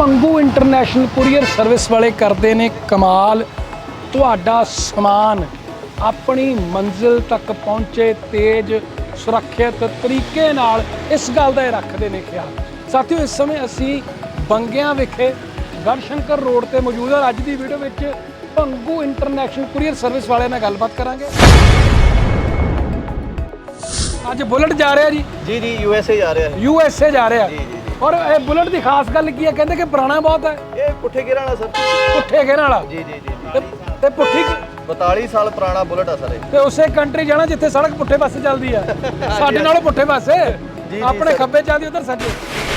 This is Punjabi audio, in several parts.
ਪੰਗੂ ਇੰਟਰਨੈਸ਼ਨਲ ਕੁਰੀਅਰ ਸਰਵਿਸ ਵਾਲੇ ਕਰਦੇ ਨੇ ਕਮਾਲ। ਤੁਹਾਡਾ ਸਮਾਨ ਆਪਣੀ ਮੰਜ਼ਿਲ ਤੱਕ ਪਹੁੰਚੇ ਤੇਜ਼ ਸੁਰੱਖਿਅਤ ਤਰੀਕੇ ਨਾਲ ਇਸ ਗੱਲ ਦਾ ਇਹ ਰੱਖਦੇ ਨੇ ਖਿਆਲ। ਸਾਥੀਓ ਇਸ ਸਮੇਂ ਅਸੀਂ ਬੰਗਿਆਂ ਵਿਖੇ ਗੜਸ਼ੰਕਰ ਰੋਡ ਤੇ ਮੌਜੂਦ ਹਾਂ। ਅੱਜ ਦੀ ਵੀਡੀਓ ਵਿੱਚ ਪੰਗੂ ਇੰਟਰਨੈਸ਼ਨਲ ਕੁਰੀਅਰ ਸਰਵਿਸ ਵਾਲਿਆਂ ਨਾਲ ਗੱਲਬਾਤ ਕਰਾਂਗੇ। ਅੱਜ ਬੁਲਟ ਜਾ ਰਿਹਾ ਜੀ। ਜੀ ਜੀ ਯੂ ਐਸ ਏ ਜਾ ਰਿਹਾ ਹੈ। ਯੂ ਐਸ ਏ ਜਾ ਰਿਹਾ ਜੀ। ਔਰ ਇਹ ਬੁਲਟ ਦੀ ਖਾਸ ਗੱਲ ਕੀ ਹੈ? ਕਹਿੰਦੇ ਕਿ ਪੁਰਾਣਾ ਬਹੁਤ ਹੈ। ਇਹ ਪੁੱਠੇ ਗੇਰਾਂ ਵਾਲਾ ਸਰ। ਪੁੱਠੇ ਘੇਰਾਂ ਵਾਲਾ? ਜੀ ਜੀ ਜੀ ਤੇ- ਤੇ ਪੁੱਠੀ 42 ਸਾਲ ਪੁਰਾਣਾ ਬੁਲਟ ਆ ਸਰ ਇਹ। ਤੇ ਉਸੇ ਕੰਟਰੀ ਜਾਣਾ ਜਿੱਥੇ ਸੜਕ ਪੁੱਠੇ ਪਾਸੇ ਚੱਲਦੀ ਆ ਸਾਡੇ ਨਾਲੋਂ ਪੁੱਠੇ ਪਾਸੇ। ਜੀ, ਆਪਣੇ। ਖੱਬੇ ਚੱਲਦੀ ਉਧਰ ਸੱਜੇ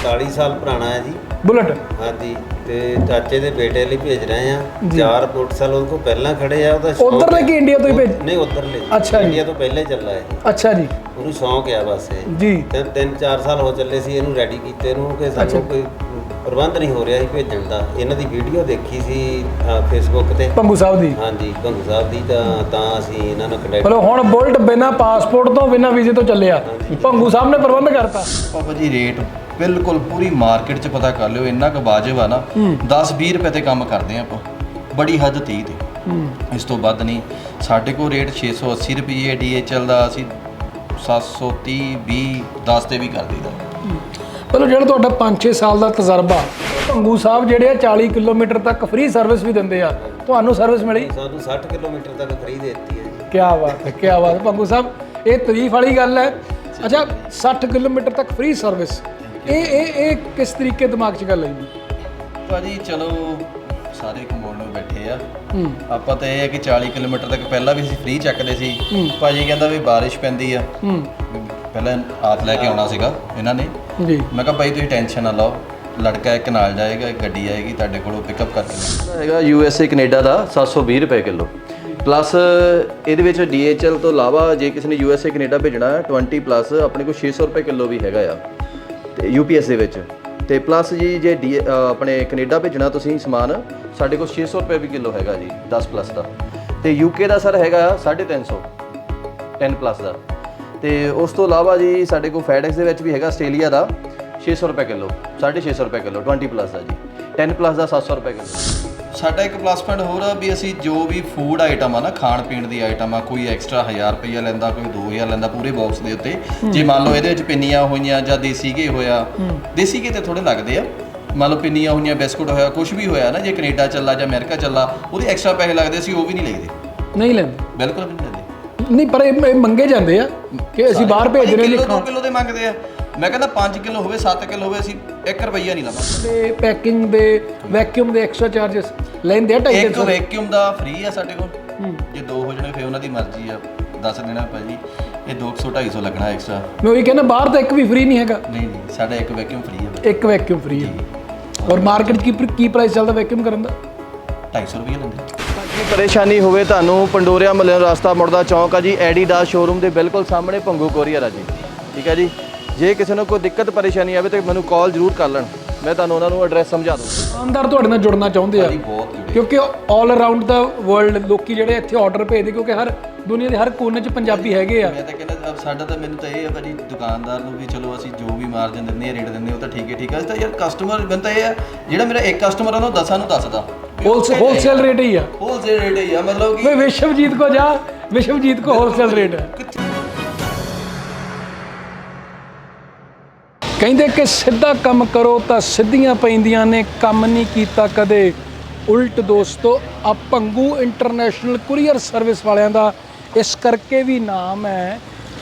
40 ਸਾਲ ਪੁਰਾਣਾ ਹੈ ਜੀ। ਬੁਲਟ? ਹਾਂਜੀ ਤੇ ਚਾਚੇ ਦੇ ਬੇਟੇ ਲਈ ਭੇਜ ਰਹੇ ਆ। ਚਾਰ ਮੋਟਰਸਾਈਕਲ ਉਹਦੇ ਕੋਲ ਪਹਿਲਾਂ ਖੜੇ ਆ ਉਹਦਾ ਸ਼ੌਂਕ ਉੱਧਰਲੇ। ਕਿ ਇੰਡੀਆ ਤੋਂ ਹੀ ਭੇਜ ਨਹੀਂ ਉਧਰਲੇ। ਅੱਛਾ ਜੀ। ਇੰਡੀਆ ਤੋਂ ਪਹਿਲੇ ਚੱਲਾ ਹੈ ਅੱਛਾ ਜੀ। ਉਹਨੂੰ ਸ਼ੌਂਕ ਆ ਬਸ ਇਹ। ਜੀ। ਤੇ ਤਿੰਨ ਚਾਰ ਸਾਲ ਹੋ ਚੱਲੇ ਸੀ ਇਹਨੂੰ ਰੈਡੀ ਕੀਤੇ ਨੂੰ ਕਿ ਅੱਛਾ। ਸਾਨੂੰ ਕੋਈ ਪ੍ਰਬੰਧ ਨਹੀਂ ਹੋ ਰਿਹਾ ਸੀ ਭੇਜਣ ਦਾ। ਇਹਨਾਂ ਦੀ ਵੀਡੀਓ ਦੇਖੀ ਸੀ ਫੇਸਬੁੱਕ ਤੇ। ਪੰਗੂ ਸਾਹਿਬ ਦੀ? ਹਾਂਜੀ ਭੰਗੂ ਸਾਹਿਬ ਦੀ ਤਾਂ ਤਾਂ ਅਸੀਂ ਇਹਨਾਂ ਨਾਲ ਕੰਟੈਕਟ ਮਤਲਬ ਹੁਣ ਬੁਲਟ ਬਿਨਾ ਪਾਸਪੋਰਟ ਤੋਂ ਬਿਨਾ ਵੀਜ਼ੇ ਤੋਂ ਚੱਲਿਆ। ਪੰਗੂ ਸਾਹਿਬ ਨੇ ਪ੍ਰਬੰਧ ਕਰਤਾ। ਪਾਪਾ ਜੀ ਰੇਟ ਬਿਲਕੁਲ ਪੂਰੀ ਮਾਰਕੀਟ 'ਚ ਪਤਾ ਕਰ ਲਿਓ ਇੰਨਾ ਕੁ ਵਾਜਬ ਆ ਨਾ। 10-20 ਰੁਪਏ ਤੇ ਕੰਮ ਕਰਦੇ ਆ ਆਪਾਂ। ਬੜੀ ਹੱਦ 30 ਤੇ ਹੂੰ। ਇਸ ਤੋਂ ਵੱਧ ਨਹੀਂ। ਸਾਡੇ ਕੋਲ ਰੇਟ 680 ਰੁਪਏ ਡੀਐਚਐਲ ਦਾ ਅਸੀਂ 730 20 10 ਤੇ ਵੀ ਕਰ ਦਈਦਾ। ਮਤਲਬ ਜਿਹੜਾ ਤੁਹਾਡਾ 5-6 ਸਾਲ ਦਾ ਤਜਰਬਾ ਪੰਗੂ ਸਾਹਿਬ ਜਿਹੜੇ ਆ 40 ਕਿਲੋਮੀਟਰ ਤੱਕ ਫ੍ਰੀ ਸਰਵਿਸ ਵੀ ਦਿੰਦੇ ਆ। ਤੁਹਾਨੂੰ ਸਰਵਿਸ ਮਿਲੀ? ਸਾਨੂੰ 60 ਕਿਲੋਮੀਟਰ ਤੱਕ ਫ੍ਰੀ ਦੇ ਦਿੱਤੀ ਹੈ ਜੀ। ਕੀ ਬਾਤ ਹੈ ਕੀ ਬਾਤ ਪੰਗੂ ਸਾਹਿਬ ਇਹ ਤਾਰੀਫ ਵਾਲੀ ਗੱਲ ਹੈ। ਅੱਛਾ 60 ਕਿਲੋਮੀਟਰ ਤੱਕ ਫ੍ਰੀ ਸਰਵਿਸ ਇਹ ਇਹ ਇਹ ਕਿਸ ਤਰੀਕੇ ਦਿਮਾਗ 'ਚ ਗੱਲ ਆਈ ਜੀ? ਭਾਜੀ ਚਲੋ ਸਾਰੇ ਕਮਾਉਣ ਨੂੰ ਬੈਠੇ ਆ। ਆਪਾਂ ਤਾਂ ਇਹ ਹੈ ਕਿ 40 ਕਿਲੋਮੀਟਰ ਤੱਕ ਪਹਿਲਾਂ ਵੀ ਅਸੀਂ ਫ੍ਰੀ ਚੱਕਦੇ ਸੀ। ਭਾਜੀ ਕਹਿੰਦਾ ਵੀ ਬਾਰਿਸ਼ ਪੈਂਦੀ ਆ। ਪਹਿਲਾਂ ਆਪ ਲੈ ਕੇ ਆਉਣਾ ਸੀਗਾ ਇਹਨਾਂ ਨੇ। ਜੀ। ਮੈਂ ਕਿਹਾ ਭਾਈ ਤੁਸੀਂ ਟੈਨਸ਼ਨ ਨਾ ਲਓ। ਲੜਕਾ ਇੱਕ ਨਾਲ ਜਾਏਗਾ ਇੱਕ ਗੱਡੀ ਆਏਗੀ ਤੁਹਾਡੇ ਕੋਲੋਂ ਪਿਕਅਪ ਕਰਕੇ ਲੈ ਹੈਗਾ ਯੂ ਐਸ ਏ ਕੈਨੇਡਾ ਦਾ 720 ਰੁਪਏ ਕਿਲੋ। ਪਲੱਸ ਇਹਦੇ ਵਿੱਚ DHL ਤੋਂ ਇਲਾਵਾ ਜੇ ਕਿਸੇ ਨੇ ਯੂ ਐਸ ਏ ਕੈਨੇਡਾ ਭੇਜਣਾ ਹੈ 20 ਪਲੱਸ ਆਪਣੇ ਕੋਲ 600 ਰੁਪਏ ਕਿਲੋ ਵੀ ਹੈਗਾ ਆ। ਯੂਪੀਐਸ ਦੇ ਵਿੱਚ। ਤੇ ਪਲੱਸ ਜੀ ਜੇ D- ਆਪਣੇ ਕੈਨੇਡਾ ਭੇਜਣਾ ਤੁਸੀਂ ਸਮਾਨ, ਸਾਡੇ ਕੋਲ 600 ਰੁਪਏ ਵੀ ਕਿਲੋ ਹੈਗਾ ਜੀ 10 ਪਲੱਸ ਦਾ। ਤੇ ਯੂਕੇ ਦਾ ਸਰ ਹੈਗਾ 350 10 ਪਲੱਸ ਦਾ। ਤੇ ਉਸ ਤੋਂ ਇਲਾਵਾ ਜੀ ਸਾਡੇ ਕੋਲ ਫੈਡੈਕਸ ਦੇ ਵਿੱਚ ਵੀ ਹੈਗਾ ਆਸਟ੍ਰੇਲੀਆ ਦਾ 600 ਰੁਪਏ ਕਿਲੋ 650 ਰੁਪਏ ਕਿਲੋ 20 ਪਲੱਸ ਦਾ ਜੀ। 10 ਪਲੱਸ ਦਾ 700 ਰੁਪਏ ਕਿਲੋ। ਸਾਡਾ ਇੱਕ ਪਲੱਸ ਪੁਆਇੰਟ ਹੋਰ ਆ ਵੀ ਅਸੀਂ ਜੋ ਵੀ ਫੂਡ ਆਈਟਮ ਆ ਨਾ ਖਾਣ ਪੀਣ ਦੀ ਆਈਟਮ ਆ ਕੋਈ ਐਕਸਟਰਾ 1000 ਰੁਪਏ ਲੈਂਦਾ ਕੋਈ 2000 ਲੈਂਦਾ ਪੂਰੇ ਬਾਕਸ ਦੇ ਉੱਤੇ। ਜੇ ਮੰਨ ਲਓ ਇਹਦੇ ਵਿੱਚ ਪਿੰਨੀਆਂ ਹੋਈਆਂ ਜਾਂ ਦੇਸੀ ਘੀ ਹੋਇਆ ਦੇਸੀ ਘੀ ਤੇ ਥੋੜੇ ਲੱਗਦੇ ਆ। ਮੰਨ ਲਓ ਪਿੰਨੀਆਂ ਹੋਈਆਂ ਬਿਸਕੁਟ ਹੋਇਆ ਕੁਝ ਵੀ ਹੋਇਆ ਨਾ ਜੇ ਕੈਨੇਡਾ ਚੱਲਾ ਜਾਂ ਅਮਰੀਕਾ ਚੱਲਾ ਉਹਦੇ ਐਕਸਟਰਾ ਪੈਸੇ ਲੱਗਦੇ ਸੀ ਉਹ ਵੀ ਨਹੀਂ ਲਈਦੇ। ਨਹੀਂ ਲੈਂਦੇ। ਬਿਲਕੁਲ ਨਹੀਂ ਲੈਂਦੇ। ਨਹੀਂ ਪਰ ਇਹ ਮੰਗੇ ਜਾਂਦੇ ਆ ਕਿ ਅਸੀਂ ਬਾਹਰ ਭੇਜ ਰਹੇ ਨੇ। 2 ਕਿਲੋ ਦੇ ਮੰਗਦੇ ਆ। ਮੈਂ ਕਹਿੰਦਾ 5 ਕਿਲੋ ਹੋਵੇ 7 ਕਿਲੋ ਹੋਵੇ ਅਸੀਂ 1 ਰੁਪਈਆ ਨਹੀਂ ਲਵਾਂਗੇ। ਤੇ ਪੈਕਿੰਗ ਦੇ ਵੈਕਿਊਮ ਦੇ ਐਕਸਟਰਾ ਚਾਰजेस ਲੈਂਦੇ ਆ ਢਾਈ ਇੱਕ ਤਿੰਨ ਸੌ ਵੈਕਿਊਮ ਦਾ ਫ੍ਰੀ ਆ ਸਾਡੇ ਕੋਲ। ਜੇ ਦੋ ਹੋ ਜਾਣੇ ਫਿਰ ਉਹਨਾਂ ਦੀ ਮਰਜ਼ੀ ਆ। ਦੱਸ ਦੇਣਾ ਭਾਜੀ ਇਹ 200 250 ਲੱਗਣਾ ਐਕਸਟਰਾ ਮੈਂ ਉਹੀ ਕਹਿੰਦਾ ਬਾਹਰ ਤਾਂ ਇੱਕ ਵੀ ਫ੍ਰੀ ਨਹੀਂ ਹੈਗਾ। ਨਹੀਂ ਨਹੀਂ ਸਾਡਾ ਇੱਕ ਵੈਕਿਊਮ ਫ੍ਰੀ ਆ। ਇੱਕ ਵੈਕਿਊਮ ਫ੍ਰੀ ਹੈ ਔਰ ਮਾਰਕੀਟ ਕੀ ਕੀ ਪ੍ਰਾਈਸ ਚੱਲਦਾ ਵੈਕਿਊਮ ਕਰਨ ਦਾ? 250 ਰੁਪਏ ਲੈਂਦੇ। ਜੇ ਪਰੇਸ਼ਾਨੀ ਹੋਵੇ ਤੁਹਾਨੂੰ ਪੰਡੋਰੀਆ ਮੱਲੇ ਰਸਤਾ ਮੁੜਦਾ ਚੌਂਕ ਆ ਜੀ ਐਡੀਡਾਸ ਸ਼ੋਰੂਮ ਦੇ ਬਿਲਕੁਲ ਸਾਹਮਣੇ ਭੰਗੂ ਕੋਰੀਅਰ ਆ ਜੀ। ਠੀਕ ਹੈ ਜੀ? ਜੇ ਕਿਸੇ ਨੂੰ ਕੋਈ ਦਿੱਕਤ ਪਰੇਸ਼ਾਨੀ ਆਵੇ ਤਾਂ ਮੈਨੂੰ ਕਾਲ ਜ਼ਰੂਰ ਕਰ ਲੈਣ। ਮੈਂ ਤੁਹਾਨੂੰ ਉਹਨਾਂ ਨੂੰ ਐਡਰੈਸ ਸਮਝਾ ਦੂੰਗਾ। ਦੁਕਾਨਦਾਰ ਤੁਹਾਡੇ ਨਾਲ ਜੁੜਨਾ ਚਾਹੁੰਦੇ ਆ। ਕਿਉਂਕਿ 올 ਅਰਾਊਂਡ ਦਾ ਵਰਲਡ ਲੋਕੀ ਜਿਹੜੇ ਇੱਥੇ ਆਰਡਰ ਭੇਜਦੇ ਕਿਉਂਕਿ ਹਰ ਦੁਨੀਆ ਦੇ ਹਰ ਕੋਨੇ 'ਚ ਪੰਜਾਬੀ ਹੈਗੇ ਆ। ਮੈਂ ਤਾਂ ਕਹਿੰਦਾ ਅਬ ਸਾਡਾ ਤਾਂ ਮੈਨੂੰ ਤਾਂ ਇਹ ਆ ਭਾਜੀ ਦੁਕਾਨਦਾਰ ਨੂੰ ਵੀ ਚਲੋ ਅਸੀਂ ਜੋ ਵੀ ਮਾਰਜਨ ਦਿੰਦੇ ਆ ਰੇਟ ਦਿੰਦੇ ਉਹ ਤਾਂ ਠੀਕ ਹੈ ਠੀਕ ਹੈ। ਤਾਂ ਯਾਰ ਕਸਟਮਰ ਤਾਂ ਇਹ ਆ ਜਿਹੜਾ ਮੇਰਾ ਇੱਕ ਕਸਟਮਰ ਆ ਉਹਨੂੰ ਦਸਾਂ ਨੂੰ ਦੱਸਦਾ। ਹੋਲਸੇਲ ਹੋਲਸੇਲ ਰੇਟ ਹੀ ਆ। ਹੋਲਸੇਲ ਰੇਟ ਹੀ ਆ ਮਤਲਬ ਕਿ ਵੇ ਵਿਸ਼ਵਜੀਤ ਕੋ ਜਾ ਵਿਸ਼ਵਜੀਤ ਕੋ ਹੋਲਸੇਲ ਰੇਟ ਹੈ ਕਹਿੰਦੇ ਕਿ ਸਿੱਧਾ ਕੰਮ ਕਰੋ ਤਾਂ ਸਿੱਧੀਆਂ ਪੈਂਦੀਆਂ ਨੇ, ਕੰਮ ਨਹੀਂ ਕੀਤਾ ਕਦੇ। ਉਲਟ ਦੋਸਤੋ ਆ ਭੰਗੂ ਇੰਟਰਨੈਸ਼ਨਲ ਕੁਰੀਅਰ ਸਰਵਿਸ ਵਾਲਿਆਂ ਦਾ ਇਸ ਕਰਕੇ ਵੀ ਨਾਮ ਹੈ,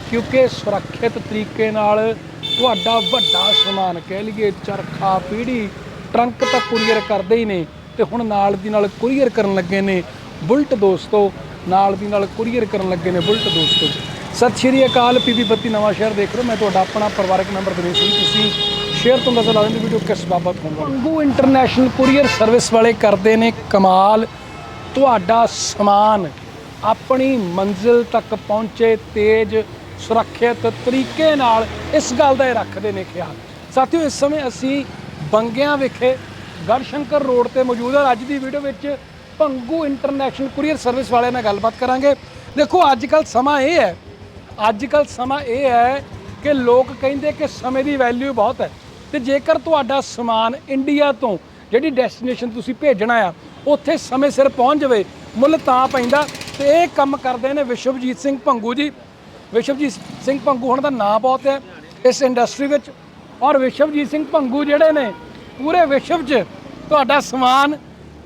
ਕਿਉਂਕਿ ਸੁਰੱਖਿਅਤ ਤਰੀਕੇ ਨਾਲ ਤੁਹਾਡਾ ਵੱਡਾ ਸਮਾਨ ਕਹਿ ਲਈਏ, ਚਰਖਾ, ਪੀੜੀ, ਟਰੰਕ ਤਾਂ ਕੁਰੀਅਰ ਕਰਦੇ ਹੀ ਨੇ ਤੇ ਹੁਣ ਨਾਲ ਦੀ ਨਾਲ ਕੁਰੀਅਰ ਕਰਨ ਲੱਗੇ ਨੇ ਬੁਲਟ ਦੋਸਤੋ, ਨਾਲ ਦੀ ਨਾਲ ਕੁਰੀਅਰ ਕਰਨ ਲੱਗੇ ਨੇ ਬੁਲਟ ਦੋਸਤੋ। ਸਤਿ ਸ਼੍ਰੀ ਅਕਾਲ, ਪੀਪੀ ਬੱਤੀ, ਨਵਾਂ ਸ਼ਹਿਰ ਦੇਖ ਰਹੇ ਮੈਂ ਤੁਹਾਡਾ ਆਪਣਾ ਪਰਿਵਾਰਕ ਮੈਂਬਰ ਦਿਨੇਸ਼ ਸਿੰਘ। ਤੁਸੀਂ ਸ਼ੇਅਰ ਤੋਂ ਨਜ਼ਰ ਲਾ ਦਿੰਦੇ ਵੀਡੀਓ ਕਿਸ ਬਾਬਤ ਹੋਊਗਾ? ਪੰਗੂ ਇੰਟਰਨੈਸ਼ਨਲ ਕੁਰੀਅਰ ਸਰਵਿਸ ਵਾਲੇ ਕਰਦੇ ਨੇ ਕਮਾਲ। ਤੁਹਾਡਾ ਸਮਾਨ ਆਪਣੀ ਮੰਜ਼ਿਲ ਤੱਕ ਪਹੁੰਚੇ ਤੇਜ਼, ਸੁਰੱਖਿਅਤ ਤਰੀਕੇ ਨਾਲ ਇਸ ਗੱਲ ਦਾ ਇਹ ਰੱਖਦੇ ਨੇ ਖਿਆਲ। ਸਾਥੀਓ, ਇਸ ਸਮੇਂ ਅਸੀਂ ਬੰਗਿਆਂ ਵਿਖੇ ਗੜਸ਼ੰਕਰ ਰੋਡ ਤੇ ਮੌਜੂਦ ਹਾਂ। ਅੱਜ ਦੀ ਵੀਡੀਓ ਵਿੱਚ ਭੰਗੂ ਇੰਟਰਨੈਸ਼ਨਲ ਕੁਰੀਅਰ ਸਰਵਿਸ ਵਾਲਿਆਂ ਨਾਲ ਗੱਲਬਾਤ ਕਰਾਂਗੇ। ਦੇਖੋ ਅੱਜ ਕੱਲ ਸਮਾਂ ਇਹ ਹੈ ਅੱਜ ਕੱਲ ਸਮਾਂ ਇਹ ਹੈ ਕਿ ਲੋਕ ਕਹਿੰਦੇ ਕਿ ਸਮੇਂ ਦੀ ਵੈਲਿਊ ਬਹੁਤ ਹੈ। ਤੇ ਜੇਕਰ ਤੁਹਾਡਾ ਸਮਾਨ ਇੰਡੀਆ ਤੋਂ ਜਿਹੜੀ ਡੈਸਟੀਨੇਸ਼ਨ ਤੁਸੀਂ ਭੇਜਣਾ ਆ, ਉੱਥੇ ਸਮੇਂ ਸਿਰ ਪਹੁੰਚ ਜਾਵੇ, ਮੁੱਲ ਤਾਂ ਪੈਂਦਾ। ਤੇ ਇਹ ਕੰਮ ਕਰਦੇ ਨੇ ਵਿਸ਼ਵਜੀਤ ਸਿੰਘ ਭੰਗੂ ਜੀ। ਵਿਸ਼ਵਜੀਤ ਸਿੰਘ ਭੰਗੂ ਹੁਣ ਦਾ ਨਾਂ ਬਹੁਤ ਹੈ ਇਸ ਇੰਡਸਟਰੀ ਵਿੱਚ। ਔਰ ਵਿਸ਼ਵਜੀਤ ਸਿੰਘ ਭੰਗੂ ਜਿਹੜੇ ਨੇ, ਪੂਰੇ ਵਿਸ਼ਵ 'ਚ ਤੁਹਾਡਾ ਸਮਾਨ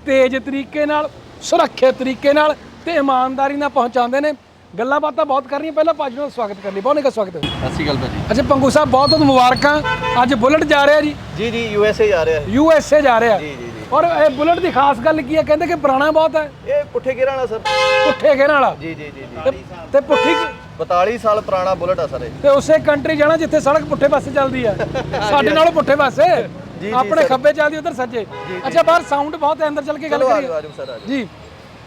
ਤੇਜ਼ ਤਰੀਕੇ ਨਾਲ, ਸੁਰੱਖਿਅਤ ਤਰੀਕੇ ਨਾਲ ਤੇ ਇਮਾਨਦਾਰੀ ਨਾਲ ਪਹੁੰਚਾਉਂਦੇ ਨੇ। ਗੱਲਾਂ ਬਾਤਾਂ ਬਹੁਤ ਕਰਨੀਆਂ ਪਹਿਲਾਂ ਭਾਜੀ ਨੂੰ ਸਵਾਗਤ ਕਰ ਲਈ ਬਹੁਤ ਨਿੱਘਾ ਸਵਾਗਤ ਹੈ ਸਤਿ ਸ਼੍ਰੀ ਅਕਾਲ ਭਾਜੀ। ਅੱਛਾ ਪੰਗੂ ਸਾਹਿਬ ਬਹੁਤ ਬਹੁਤ ਮੁਬਾਰਕਾਂ। ਅੱਜ ਬੁਲਟ ਜਾ ਰਿਹਾ ਜੀ। ਜੀ ਜੀ ਯੂ ਐਸ ਏ ਜਾ ਰਿਹਾ। ਹੈ ਯੂ ਐਸ ਏ ਜਾ ਰਿਹਾ। ਜੀ, ਜੀ, ਜੀ। ਔਰ ਇਹ ਬੁਲਟ ਦੀ ਖਾਸ ਗੱਲ ਕੀ ਹੈ? ਕਹਿੰਦੇ ਕਿ ਪੁਰਾਣਾ ਬਹੁਤ ਹੈ। ਇਹ ਪੁੱਠੇ ਗੇਰਾਂ ਵਾਲਾ ਸਰ। ਪੁੱਠੇ ਘੇਰਾਂ ਵਾਲਾ। ਜੀ ਜੀ ਜੀ ਜੀ। ਤੇ- ਤੇ ਪੁੱਠੀ 42 ਸਾਲ ਪੁਰਾਣਾ ਬੁਲਟ ਆ ਸਰ ਇਹ। ਤੇ ਉਸੇ ਕੰਟਰੀ ਜਾਣਾ ਜਿੱਥੇ ਸੜਕ ਪੁੱਠੇ ਪਾਸੇ ਚੱਲਦੀ ਹੈ ਸਾਡੇ ਨਾਲੋਂ ਪੁੱਠੇ ਪਾਸੇ। ਜੀ, ਆਪਣੇ। ਖੱਬੇ ਚੱਲਦੀ ਉਧਰ ਸੱਜੇ। ਅੱਛਾ ਬਾਹਰ ਸਾਊਂਡ ਬਹੁਤ ਹੈ ਅੰਦਰ ਚੱਲ ਕੇ ਗੱਲ ਚਲੋ ਆ ਕਰੀਏ। ਜਾਓ, ਆ ਜਾਓ ਸਰ ਆ ਜਾਓ। ਜੀ।